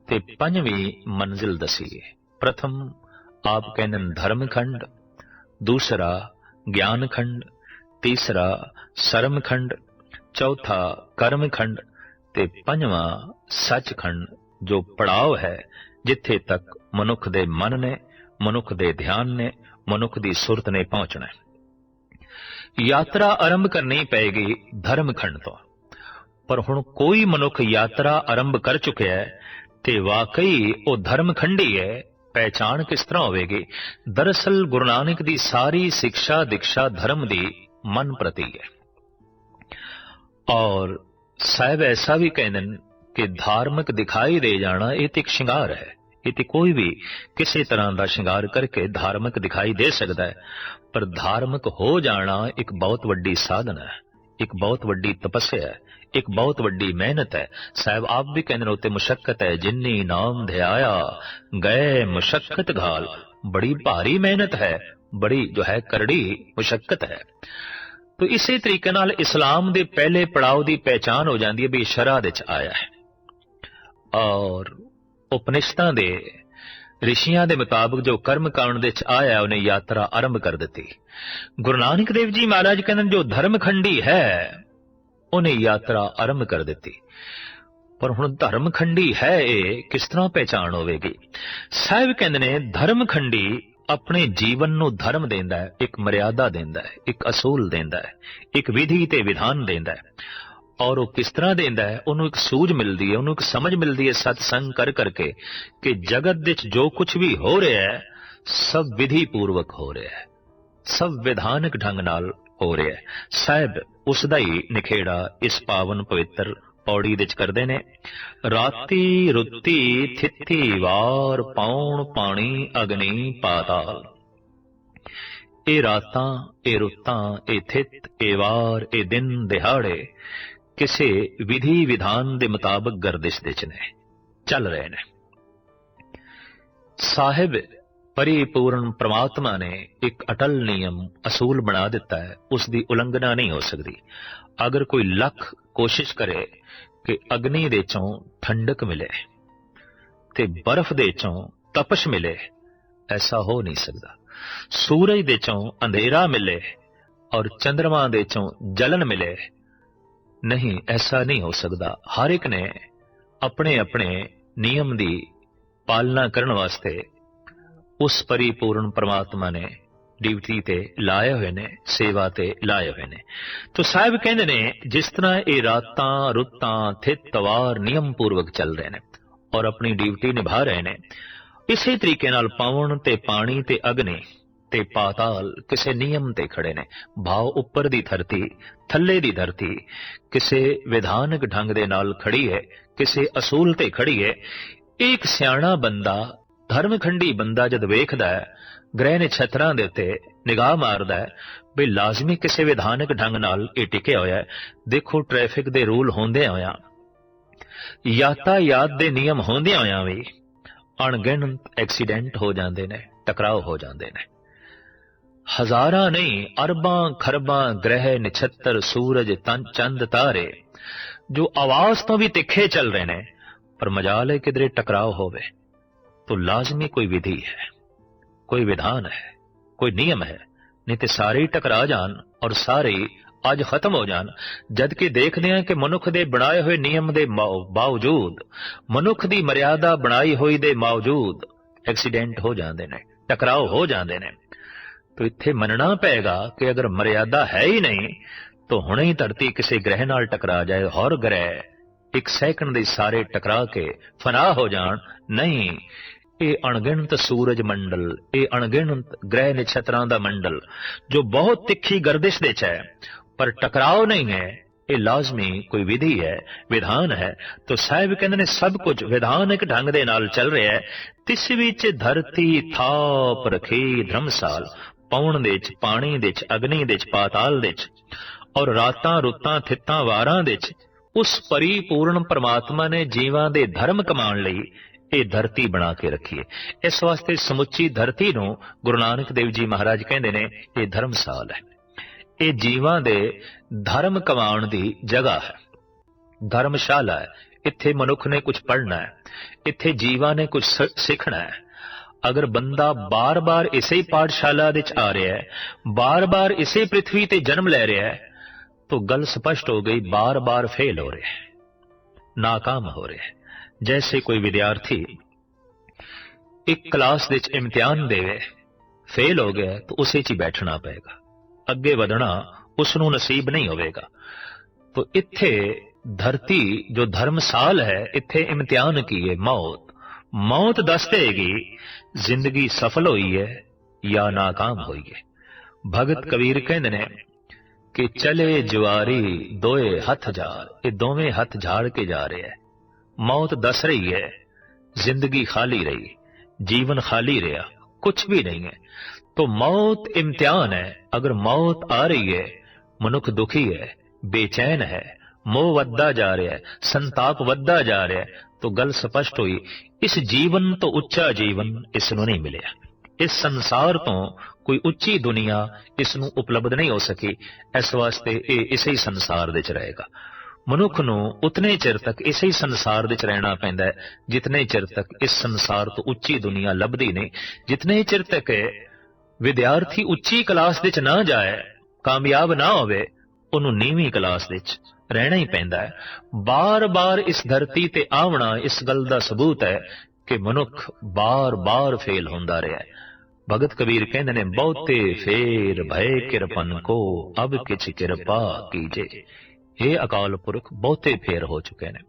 [SPEAKER 1] ਤੇ ਪੰਜਵੀਂ ਮੰਜ਼ਿਲ ਦਸੀ ਹੈ ਪ੍ਰਥਮ, ਆਪ ਕਹਿੰਦੇ ਧਰਮ ਖੰਡ, ਦੂਸਰਾ, ਗਿਆਨ ਖੰਡ, ਤੀਸਰਾ, ਸਰਮ ਖੰਡ, ਚੌਥਾ, ਕਰਮ ਖੰਡ ਤੇ ਪੰਜਵਾਂ ਸੱਚਖੰਡ ਜੋ ਪੜਾਅ ਹੈ, ਜਿੱਥੇ ਤੱਕ ਮਨੁੱਖ ਦੇ ਮਨ ਨੇ, ਮਨੁੱਖ ਦੇ ਧਿਆਨ ਨੇ, ਮਨੁੱਖ ਦੀ ਸੁਰਤ ਨੇ ਪਹੁੰਚਣਾ ਹੈ। ਯਾਤਰਾ ਆਰੰਭ ਕਰਨੀ ਪਏਗੀ ਧਰਮ ਖੰਡ ਤੋਂ। ਪਰ ਹੁਣ ਕੋਈ ਮਨੁੱਖ ਯਾਤਰਾ ਆਰੰਭ ਕਰ ਚੁੱਕਿਆ ਹੈ ਤੇ ਵਾਕਈ ਉਹ ਧਰਮ ਖੰਡੀ ਹੈ, ਪਹਿਚਾਣ ਕਿਸ ਤਰ੍ਹਾਂ ਹੋਵੇਗੀ? ਦਰਅਸਲ ਗੁਰੂ ਨਾਨਕ ਦੀ ਸਾਰੀ ਸਿੱਖਿਆ, ਦਿਕਸ਼ਾ, ਧਰਮ ਦੀ ਮਨ ਪ੍ਰਤੀ ਹੈ। ਔਰ ਸਾਹਿਬ ਐਸਾ ਵੀ ਕਹਿੰਦੇ ਨੇ ਕਿ ਧਾਰਮਿਕ ਦਿਖਾਈ ਦੇ ਜਾਣਾ ਇਹ ਤੇ ਇੱਕ ਸ਼ਿੰਗਾਰ ਹੈ। ਇਹ ਤੇ ਕੋਈ ਵੀ ਕਿਸੇ ਤਰ੍ਹਾਂ ਦਾ ਸ਼ਿੰਗਾਰ ਕਰਕੇ ਧਾਰਮਿਕ ਦਿਖਾਈ ਦੇ ਸਕਦਾ ਹੈ। ਪਰ ਧਾਰਮਿਕ ਹੋ ਜਾਣਾ ਇੱਕ ਬਹੁਤ ਵੱਡੀ ਸਾਧਨਾ ਹੈ, ਇੱਕ ਬਹੁਤ ਵੱਡੀ ਤਪੱਸਿਆ ਹੈ, ਇੱਕ ਬਹੁਤ ਵੱਡੀ ਮਿਹਨਤ ਹੈ। ਸਾਹਿਬ, ਆਪ ਵੀ ਕਹਿੰਦੇ ਨੇ ਉੱਤੇ ਮੁਸ਼ਕਲ ਹੈ, ਜਿੰਨੀ ਨਾਮ ਧਿਆਇਆ, ਗਏ ਮੁਸ਼ਕਲ ਘਾਲ। ਬੜੀ ਭਾਰੀ ਮਿਹਨਤ ਹੈ, ਬੜੀ ਜੋ ਹੈ ਕਰੜੀ ਮੁਸ਼ਕਲ ਹੈ। ਤੋ ਇਸੇ ਤਰੀਕੇ ਨਾਲ ਇਸਲਾਮ ਦੇ ਪਹਿਲੇ ਪੜਾਅ ਦੀ ਪਹਿਚਾਨ ਹੋ ਜਾਂਦੀ ਹੈ ਵੀ ਸ਼ਰਾ ਦੇ ਵਿੱਚ ਆਇਆ ਹੈ। ਔਰ ਉਪਨਿਸ਼ਦਾਂ ਦੇ ਰਿਸ਼ੀਆਂ ਦੇ ਮੁਤਾਬਕ ਜੋ ਕਰਮ ਕਾਂਡ ਦੇ ਵਿੱਚ ਆਇਆ, ਉਹਨੇ ਯਾਤਰਾ ਆਰੰਭ ਕਰ ਦਿੱਤੀ। ਗੁਰੂ ਨਾਨਕ ਦੇਵ ਜੀ ਮਹਾਰਾਜ ਕਹਿੰਦੇ ਨੇ, ਜੋ ਧਰਮਖੰਡੀ ਹੈ, ਉਹਨੇ ਯਾਤਰਾ ਆਰੰਭ ਕਰ ਦਿੱਤੀ। ਪਰ ਹੁਣ ਧਰਮ ਖੰਡੀ ਹੈ ਇਹ, ਕਿਸ ਤਰ੍ਹਾਂ ਪਹਿਚਾਨ ਹੋਵੇਗੀ? ਸਾਹਿਬ ਕਹਿੰਦੇ ਨੇ ਧਰਮ ਖੰਡੀ ਆਪਣੇ ਜੀਵਨ ਨੂੰ ਧਰਮ ਦਿੰਦਾ ਹੈ, ਇੱਕ ਮਰਿਆਦਾ ਦਿੰਦਾ ਹੈ, ਇੱਕ ਅਸੂਲ ਦਿੰਦਾ ਹੈ, ਇੱਕ ਵਿਧੀ ਤੇ ਵਿਧਾਨ ਦਿੰਦਾ ਹੈ। ਔਰ ਉਹ ਕਿਸ ਤਰ੍ਹਾਂ ਦੇਂਦਾ ਹੈ, ਉਹਨੂੰ ਇੱਕ ਸੂਝ ਮਿਲਦੀ ਹੈ, ਉਹਨੂੰ ਇੱਕ ਸਮਝ ਮਿਲਦੀ ਹੈ ਸਤਸੰਗ ਕਰ ਕਰਕੇ ਕਿ ਜਗਤ ਵਿੱਚ ਜੋ ਕੁਝ ਵੀ ਹੋ ਰਿਹਾ ਹੈ, ਸਭ ਵਿਧੀ ਪੂਰਵਕ ਹੋ ਰਿਹਾ ਹੈ, ਸਭ ਵਿਧਾਨਕ ਢੰਗ ਨਾਲ ਹੋ ਰਿਹਾ ਹੈ। ਸਾਹਿਬ, ਉਸ ਦਾ ਹੀ ਨਿਖੇੜਾ ਇਸ ਪਾਵਨ ਪਵਿੱਤਰ ਪੌੜੀ ਵਿੱਚ ਕਰਦੇ ਨੇ। ਰਾਤੀ ਰੁੱਤੀ ਥਿੱਤੀ ਵਾਰ ਪਾਉਣ ਪਾਣੀ ਅਗਨੀ ਪਾਤਾਲ। ਇਹ ਰਾਤਾਂ, ਇਹ ਰੁੱਤਾਂ, ਇਹ ਥਿੱਤ, ਇਹ ਵਾਰ, ਇਹ ਦਿਨ ਦਿਹਾੜੇ ਕਿਸੇ ਵਿਧੀ ਵਿਧਾਨ ਦੇ ਮੁਤਾਬਕ ਗਰਦਿਸ਼ ਦੇ ਚ ਨੇ, ਚੱਲ ਰਹੇ ਨੇ। ਸਾਹਿਬ ਪਰਿਪੂਰਨ ਪ੍ਰਮਾਤਮਾ ਨੇ ਇੱਕ ਅਟਲ ਨਿਯਮ ਅਸੂਲ ਬਣਾ ਦਿੱਤਾ ਹੈ, ਉਸ ਦੀ ਉਲੰਘਣਾ ਨਹੀਂ ਹੋ ਸਕਦੀ। ਅਗਰ ਕੋਈ ਲੱਖ ਕੋਸ਼ਿਸ਼ ਕਰੇ ਕਿ ਅਗਨੀ ਦੇ ਚੋਂ ਠੰਡਕ ਮਿਲੇ ਤੇ ਬਰਫ਼ ਦੇ ਚੋਂ ਤਪਸ਼ ਮਿਲੇ, ਐਸਾ ਹੋ ਨਹੀਂ ਸਕਦਾ। ਸੂਰਜ ਦੇ ਚੋਂ ਅੰਧੇਰਾ ਮਿਲੇ ਔਰ ਚੰ드ਰਮਾ ਦੇ ਚੋਂ ਜਲਨ ਮਿਲੇ ਨਹੀਂ, ਐਸਾ ਨਹੀਂ ਹੋ ਸਕਦਾ। ਹਰ ਇੱਕ ਨੇ ਆਪਣੇ ਆਪਣੇ ਨਿਯਮ ਦੀ ਪਾਲਣਾ ਕਰਨ ਵਾਸਤੇ ਉਸ ਪਰਿਪੂਰਨ ਪ੍ਰਮਾਤਮਾ ਨੇ ਡਿਊਟੀ ਤੇ ਲਾਏ ਹੋਏ ਨੇ, ਸੇਵਾ ਤੇ ਲਾਏ ਹੋਏ ਨੇ। ਤੋ ਸਾਹਿਬ ਕਹਿੰਦੇ ਨੇ, ਜਿਸ ਤਰ੍ਹਾਂ ਇਹ ਰਾਤਾਂ, ਰੁੱਤਾਂ, ਥਿਤ, ਤਵਾਰ, ਨਿਯਮ ਪੂਰਵਕ ਚੱਲ ਰਹੇ ਨੇ ਔਰ ਆਪਣੀ ਡਿਊਟੀ ਨਿਭਾ ਰਹੇ ਨੇ, ਇਸੇ ਤਰੀਕੇ ਨਾਲ ਪਵਨ ਤੇ ਪਾਣੀ ਤੇ ਅਗਨੀ ਤੇ ਪਾਤਾਲ ਕਿਸੇ ਨਿਯਮ ਤੇ ਖੜੇ ਨੇ। ਭਾਵ ਉੱਪਰ ਦੀ ਧਰਤੀ, ਥੱਲੇ ਦੀ ਧਰਤੀ, ਕਿਸੇ ਵਿਧਾਨਕ ਢੰਗ ਦੇ ਨਾਲ ਖੜੀ ਹੈ, ਕਿਸੇ ਅਸੂਲ ਤੇ ਖੜੀ ਹੈ। ਇੱਕ ਸਿਆਣਾ ਬੰਦਾ, ਧਰਮਖੰਡੀ ਬੰਦਾ ਜਦ ਵੇਖਦਾ ਹੈ, ਗ੍ਰਹਿ ਨਛਤਰਾਂ ਦੇ ਉੱਤੇ ਨਿਗਾਹ ਮਾਰਦਾ ਹੈ, ਵੀ ਲਾਜ਼ਮੀ ਕਿਸੇ ਵਿਧਾਨਕ ਢੰਗ ਨਾਲ ਇਹ ਟਿਕਿਆ ਹੋਇਆ ਹੈ। ਦੇਖੋ ਟ੍ਰੈਫਿਕ ਦੇ ਰੂਲ ਹੁੰਦੇ ਹੋਇਆਂ। ਯਾਤਾਯਾਤ ਦੇ ਨਿਯਮ ਹੁੰਦੇ ਹੋਇਆਂ ਵੀ ਅਣਗਿਣਤ ਐਕਸੀਡੈਂਟ ਹੋ ਜਾਂਦੇ ਨੇ ਟਕਰਾਓ ਹੋ ਜਾਂਦੇ ਨੇ। ਹਜ਼ਾਰਾਂ ਨਹੀਂ ਅਰਬਾਂ ਖਰਬਾਂ ਗ੍ਰਹਿ ਨਛੱਤਰ ਸੂਰਜ ਤਨ ਚੰਦ ਤਾਰੇ ਜੋ ਆਵਾਜ਼ ਤੋਂ ਵੀ ਤਿੱਖੇ ਚੱਲ ਰਹੇ ਨੇ ਪਰ ਮਜਾਲ ਹੈ ਕਿਧਰੇ ਟਕਰਾਓ ਹੋਵੇ तो लाजमी कोई विधि है कोई विधान है कोई नियम है नहीं तो सारे ही टकरा जान और सारे ही ਅੱਜ ਖਤਮ ਹੋ ਜਾਣ ਜਦ ਕਿ ਦੇਖਦੇ ਹਾਂ ਕਿ ਮਨੁੱਖ ਦੇ ਬਣਾਏ ਹੋਏ ਨਿਯਮ ਦੇ ਬਾਵਜੂਦ ਮਨੁੱਖ ਦੀ ਮਰਿਆਦਾ ਬਣਾਈ ਹੋਈ ਦੇ ਬਾਵਜੂਦ ਐਕਸੀਡੈਂਟ ਹੋ ਜਾਂਦੇ ਨੇ ਟਕਰਾਓ ਹੋ ਜਾਂਦੇ ਨੇ ਤੋ ਇੱਥੇ ਮੰਨਣਾ ਪਏਗਾ ਕਿ ਅਗਰ ਮਰਿਆਦਾ ਹੈ ਹੀ ਨਹੀਂ ਤਾਂ ਹੁਣੇ ਹੀ ਧਰਤੀ ਕਿਸੇ ਗ੍ਰਹਿ ਨਾਲ ਟਕਰਾ ਜਾਏ ਹੋਰ ਗ੍ਰਹਿ ਇੱਕ ਸੈਕਿੰਡ ਦੇ ਸਾਰੇ ਟਕਰਾ ਕੇ ਫਨਾ ਹੋ ਜਾਣ ਨਹੀਂ ਇਹ ਅਣਗਿਣਤ ਸੂਰਜ ਮੰਡਲ ਇਹ ਅਣਗਿਣਤ ਗ੍ਰਹਿ ਨਛਤਰਾਂ ਦਾ ਮੰਡਲ ਜੋ ਬਹੁਤ ਤਿੱਖੀ ਗਰਦਿਸ਼ ਦੇ ਚ ਹੈ ਪਰ ਟਕਰਾਓ ਨਹੀਂ ਹੈ ਇਹ ਲਾਜ਼ਮੀ ਕੋਈ ਵਿਧੀ ਹੈ ਵਿਧਾਨ ਹੈ ਤਾਂ ਸਾਹਿਬ ਕਹਿੰਦੇ ਨੇ ਸਭ ਕੁਝ ਵਿਧਾਨਕ ਢੰਗ ਦੇ ਨਾਲ ਚੱਲ ਰਿਹਾ ਹੈ ਤਿਸ ਵਿੱਚ ਧਰਤੀ ਥਾਪ ਰਖੀ ਧਰਮਸਾਲ ਪੌਣ ਦੇ ਚ, ਪਾਣੀ ਦੇ ਚ, ਅਗਨੀ ਦੇ ਚ, ਪਾਤਾਲ ਦੇ ਚ ਔਰ ਰਾਤਾਂ ਰੁੱਤਾਂ ਥਿੱਤਾਂ ਵਾਰਾਂ ਦੇ ਚ, ਉਸ ਪਰਿਪੂਰਨ ਪਰਮਾਤਮਾ ਨੇ ਜੀਵਾਂ ਦੇ ਧਰਮ ਕਮਾਉਣ ਲਈ ਇਹ ਧਰਤੀ ਬਣਾ ਕੇ ਰੱਖੀਏ ਇਸ ਵਾਸਤੇ ਸਮੁੱਚੀ ਧਰਤੀ ਨੂੰ ਗੁਰੂ ਨਾਨਕ ਦੇਵ ਜੀ ਮਹਾਰਾਜ ਕਹਿੰਦੇ ਨੇ, ਇਹ ਧਰਮਸਾਲ ਹੈ। ਇਹ ਜੀਵਾਂ ਦੇ ਧਰਮ ਕਮਾਉਣ ਦੀ ਜਗ੍ਹਾ ਹੈ। ਧਰਮਸ਼ਾਲਾ ਹੈ। ਇੱਥੇ ਮਨੁੱਖ ਨੇ ਕੁਝ ਪੜ੍ਹਨਾ ਹੈ। ਇੱਥੇ ਜੀਵਾਂ ਨੇ ਕੁਝ ਸ- ਸਿੱਖਣਾ ਹੈ। ਅਗਰ ਬੰਦਾ ਬਾਰ-ਬਾਰ ਇਸੇ ਹੀ ਪਾਠਸ਼ਾਲਾ ਵਿੱਚ ਆ ਰਿਹਾ ਹੈ, ਬਾਰ-ਬਾਰ ਇਸੇ ਪ੍ਰithvi ਤੇ ਜਨਮ ਲੈ ਰਿਹਾ ਹੈ, ਤਾਂ ਗੱਲ ਸਪਸ਼ਟ ਹੋ ਗਈ, ਬਾਰ-ਬਾਰ ਫੇਲ ਹੋ ਰਿਹਾ ਹੈ, ਨਾਕਾਮ ਹੋ ਰਿਹਾ ਹੈ। ਜੈਸੇ ਕੋਈ ਵਿਦਿਆਰਥੀ ਇੱਕ ਕਲਾਸ ਵਿੱਚ ਇਮਤਿਹਾਨ ਦੇਵੇ, ਫੇਲ ਹੋ ਗਿਆ, ਤਾਂ ਉਸੇ 'ਚ ਹੀ ਬੈਠਣਾ ਪਏਗਾ। ਅੱਗੇ ਵਧਣਾ ਉਸ ਨੂੰ ਨਸੀਬ ਨਹੀਂ ਹੋਵੇਗਾ। तो ਇੱਥੇ ਧਰਤੀ, ਜੋ ਧਰਮਸਾਲ ਹੈ, ਇੱਥੇ ਇਮਤਿਹਾਨ ਕੀ ਹੈ? ਮੌਤ। मौत दस्तेगी, ज़िंदगी सफल हुई है या नाकाम हुई है भगत कबीर कहते कि चले जुआरी दोए हथ झार ये दोवें हथ झाड़ के जा रहे हैं। मौत दस रही है, ज़िंदगी खाली रही, जीवन खाली रहा, कुछ भी नहीं है। तो मौत इम्तिहान है, अगर मौत आ रही है, मनुख दुखी है, बेचैन है, मोह वद्दा जा रहा है, संताप वद्दा जा रहा है तो गल स्पष्ट हुई इस जीवन तो उच्चा जीवन ਇਸ ਨੂੰ ਨਹੀਂ ਮਿਲਿਆ ਇਸ ਸੰਸਾਰ ਤੋਂ ਕੋਈ ਉੱਚੀ ਦੁਨੀਆ ਇਸ ਨੂੰ ਉਪਲਬਧ ਨਹੀਂ ਹੋ ਸਕੀ ਇਸ ਵਾਸਤੇ ਇਹ ਇਸੇ ਹੀ ਸੰਸਾਰ ਵਿੱਚ ਰਹੇਗਾ ਮਨੁੱਖ ਨੂੰ ਉਤਨੇ ਚਿਰ ਤੱਕ ਇਸੇ ਹੀ ਸੰਸਾਰ ਵਿੱਚ ਰਹਿਣਾ ਪੈਂਦਾ ਹੈ ਜਿਤਨੇ ਚਿਰ ਤੱਕ ਇਸ ਸੰਸਾਰ ਤੋਂ ਉੱਚੀ ਦੁਨੀਆ ਲੱਭਦੀ ਨਹੀਂ ਜਿਤਨੇ ਚਿਰ ਤੱਕ ਵਿਦਿਆਰਥੀ ਉੱਚੀ ਕਲਾਸ ਵਿੱਚ ਨਾ ਜਾਏ ਕਾਮਯਾਬ ਨਾ ਹੋਵੇ ਉਹਨੂੰ ਨੀਵੀਂ ਕਲਾਸ ਵਿੱਚ ਰਹਿਣਾ ਹੀ ਪੈਂਦਾ ਹੈ। ਬਾਰ-ਬਾਰ ਇਸ ਧਰਤੀ ਤੇ ਆਉਣਾ ਇਸ ਗੱਲ ਦਾ ਸਬੂਤ ਹੈ ਕਿ ਮਨੁੱਖ ਬਾਰ-ਬਾਰ ਫੇਲ ਹੁੰਦਾ ਰਿਹਾ ਹੈ। ਭਗਤ ਕਬੀਰ ਕਹਿੰਦੇ ਨੇ, ਬਹੁਤੇ ਫੇਰ ਭਏ ਕਿਰਪਨ ਕੋ, ਅਬ ਕਿਛ ਕਿਰਪਾ ਕੀਜੇ। ਇਹ ਅਕਾਲ ਪੁਰਖ, ਬਹੁਤੇ ਫੇਰ ਹੋ ਚੁੱਕੇ ਨੇ।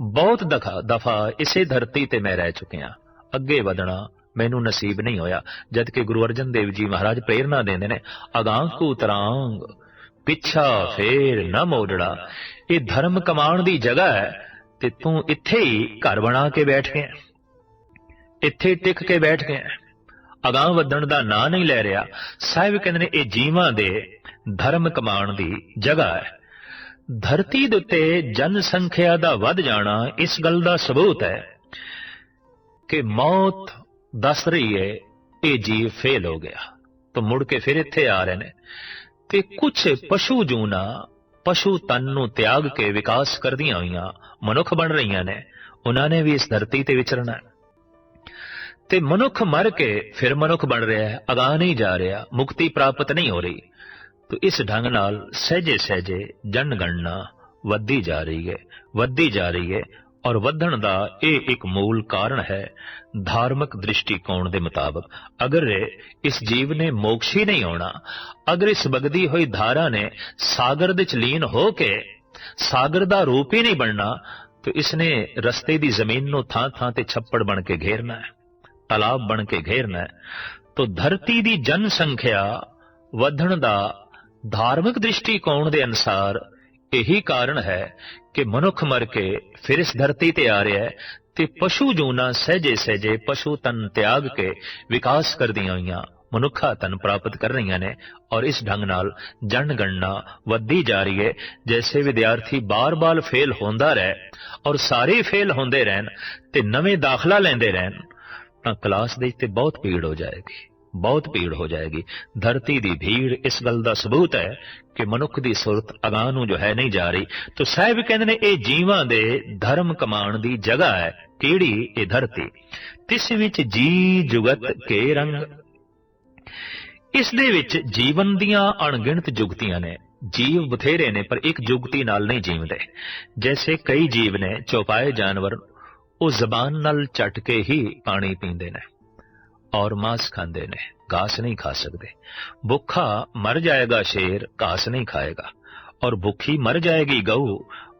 [SPEAKER 1] ਬਹੁਤ ਦਫਾ ਦਫਾ ਇਸੇ ਧਰਤੀ ਤੇ ਮੈਂ ਰਹਿ ਚੁੱਕਿਆ ਅੱਗੇ ਵਧਣਾ ਮੈਨੂੰ ਨਸੀਬ ਨਹੀਂ ਹੋਇਆ ਜਦ ਕਿ ਗੁਰੂ ਅਰਜਨ ਦੇਵ ਜੀ ਮਹਾਰਾਜ ਪ੍ਰੇਰਣਾ ਦਿੰਦੇ ਨੇ ਅਗਾਂਹ ਕੂ ਤਰਾਂਗ ਪਿੱਛਾ ਫੇਰ ਨਾ ਮੋੜੜਾ ਇਹ ਧਰਮ ਕਮਾਉਣ ਦੀ ਜਗ੍ਹਾ ਹੈ ਤੇ ਤੂੰ ਇੱਥੇ ਹੀ ਘਰ ਬਣਾ ਕੇ ਬੈਠ ਗਿਆ। ਇੱਥੇ ਟਿਕ ਕੇ ਬੈਠ ਗਿਆ। ਅਗਾਂਹ ਵਧਣ ਦਾ ਨਾਂ ਨਹੀਂ ਲੈ ਰਿਹਾ। ਸਾਹਿਬ ਕਹਿੰਦੇ ਨੇ, ਇਹ ਜੀਵਾਂ ਦੇ ਧਰਮ ਕਮਾਉਣ ਦੀ ਜਗ੍ਹਾ ਹੈ। ਧਰਤੀ ਦੇ ਉੱਤੇ ਜਨਸੰਖਿਆ ਦਾ ਵੱਧ ਜਾਣਾ ਇਸ ਗੱਲ ਦਾ ਸਬੂਤ ਹੈ ਕਿ ਮੌਤ ਦੱਸ ਰਹੀ ਹੈ, ਇਹ ਜੀਵ ਫੇਲ ਹੋ ਗਿਆ। ਤਾਂ ਮੁੜ ਕੇ ਫਿਰ ਇੱਥੇ ਆ ਰਹੇ ਨੇ। ਤੇ ਕੁਝ ਪਸ਼ੂ ਜੂਨਾ, ਪਸ਼ੂ ਤਨ ਨੂੰ ਤਿਆਗ ਕੇ ਵਿਕਾਸ ਕਰਦੀਆਂ ਹੋਈਆਂ ਮਨੁੱਖ ਬਣ ਰਹੀਆਂ ਨੇ, ਉਹਨਾਂ ਨੇ ਵੀ ਇਸ ਧਰਤੀ ਤੇ ਵਿਚਰਨਾ ਹੈ। ਤੇ ਮਨੁੱਖ ਮਰ ਕੇ ਫਿਰ ਮਨੁੱਖ ਬਣ ਰਿਹਾ ਹੈ, ਅਗਾਹ ਨਹੀਂ ਜਾ ਰਿਹਾ, ਮੁਕਤੀ ਪ੍ਰਾਪਤ ਨਹੀਂ ਹੋ ਰਹੀ। ਤੋ ਇਸ ਢੰਗ ਨਾਲ ਸਹਜੇ ਸਹਜੇ ਜਨਗਣਨਾ ਵੱਧਦੀ ਜਾ ਰਹੀ ਹੈ, ਵੱਧਦੀ ਜਾ ਰਹੀ ਹੈ ਔਰ ਵਧਣ ਦਾ ਇਹ ਇੱਕ ਮੂਲ ਕਾਰਨ ਹੈ ਧਾਰਮਿਕ ਦ੍ਰਿਸ਼ਟੀਕੋਣ ਦੇ ਮੁਤਾਬਕ। ਅਗਰ ਇਸ ਜੀਵ ਨੇ ਮੋਕਸ਼ ਹੀ ਨਹੀਂ ਹੋਣਾ ਅਗਰ ਇਸ ਵਗਦੀ ਹੋਈ ਧਾਰਾ ਨੇ ਸਾਗਰ ਦੇ ਚ ਲੀਨ ਹੋ ਕੇ ਸਾਗਰ ਦਾ ਰੂਪ ਹੀ ਨਹੀਂ ਬਣਨਾ, ਤੇ ਇਸ ਨੇ ਰਸਤੇ ਦੀ ਜ਼ਮੀਨ ਨੂੰ ਥਾਂ ਥਾਂ ਤੇ ਛੱਪੜ ਬਣ ਕੇ ਘੇਰਨਾ ਹੈ, ਤਾਲਾਬ ਬਣ ਕੇ ਘੇਰਨਾ ਹੈ। ਤੋ ਧਰਤੀ ਦੀ ਜਨਸੰਖਿਆ ਵਧਣ ਦਾ ਧਾਰਮਿਕ ਦ੍ਰਿਸ਼ਟੀਕੋਣ ਦੇ ਅਨਸਾਰ ਇਹੀ ਕਾਰਨ ਹੈ ਕਿ ਮਨੁੱਖ ਮਰ ਕੇ ਫਿਰ ਇਸ ਧਰਤੀ ਤੇ ਆ ਰਿਹਾ ਹੈ ਤੇ ਪਸ਼ੂ ਜੂਨਾ ਸਹਜੇ ਸਹਜੇ ਪਸ਼ੂ ਤਨ ਤਿਆਗ ਕੇ ਵਿਕਾਸ ਕਰਦੀਆਂ ਹੋਈਆਂ ਮਨੁੱਖਾ ਤਨ ਪ੍ਰਾਪਤ ਕਰ ਰਹੀਆਂ ਨੇ ਔਰ ਇਸ ਢੰਗ ਨਾਲ ਜਨਗਣਨਾ ਵੱਧਦੀ ਜਾ ਰਹੀ ਹੈ, ਜੈਸੇ ਵਿਦਿਆਰਥੀ ਬਾਰ-ਬਾਰ ਫੇਲ ਹੁੰਦਾ ਰਹੇ ਔਰ ਸਾਰੇ ਫੇਲ ਹੁੰਦੇ ਰਹਿਣ ਤੇ ਨਵੇਂ ਦਾਖਲਾ ਲੈਂਦੇ ਰਹਿਣ ਤਾਂ ਕਲਾਸ ਦੇ ਤੇ ਬਹੁਤ ਭੀੜ ਹੋ ਜਾਏਗੀ। ਬਹੁਤ ਭੀੜ ਹੋ ਜਾਏਗੀ। ਧਰਤੀ ਦੀ ਭੀੜ ਇਸ ਗੱਲ ਦਾ ਸਬੂਤ ਹੈ ਕਿ ਮਨੁੱਖ ਦੀ ਸੁਰਤ ਅਗਾਹ ਨੂੰ ਜੋ ਹੈ ਨਹੀਂ ਜਾ ਰਹੀ। ਤੋ ਸਾਹਿਬ ਕਹਿੰਦੇ ਨੇ, ਇਹ ਜੀਵਾਂ ਦੇ ਧਰਮ ਕਮਾਉਣ ਦੀ ਜਗ੍ਹਾ ਹੈ। ਕਿਹੜੀ? ਇਹ ਧਰਤੀ। ਤਿਸ ਵਿੱਚ ਜੀ ਜੁਗਤ ਕੇ ਰੰਗ। ਇਸ ਦੇ ਵਿੱਚ ਜੀਵਨ ਦੀਆਂ ਅਣਗਿਣਤ ਜੁਗਤੀਆਂ ਨੇ। ਜੀਵ ਬਥੇਰੇ ਨੇ, ਪਰ ਇੱਕ ਜੁਗਤੀ ਨਾਲ ਨਹੀਂ ਜੀਵਦੇ। ਜੈਸੇ ਕਈ ਜੀਵ ਨੇ, ਚੌਪਾਏ ਜਾਨਵਰ, ਉਹ ਜ਼ਬਾਨ ਨਾਲ ਚਟ ਕੇ ਹੀ ਪਾਣੀ ਪੀਂਦੇ ਨੇ। ਔਰ ਮਾंस ਖਾਂਦੇ ਨੇ, ਘਾਸ ਨਹੀਂ ਖਾ ਸਕਦੇ। ਭੁੱਖਾ ਮਰ ਜਾਏਗਾ ਸ਼ੇਰ, ਘਾਸ ਨਹੀਂ ਖਾਏਗਾ। ਔਰ ਭੁੱਖੀ ਮਰ ਜਾਏਗੀ ਗਊ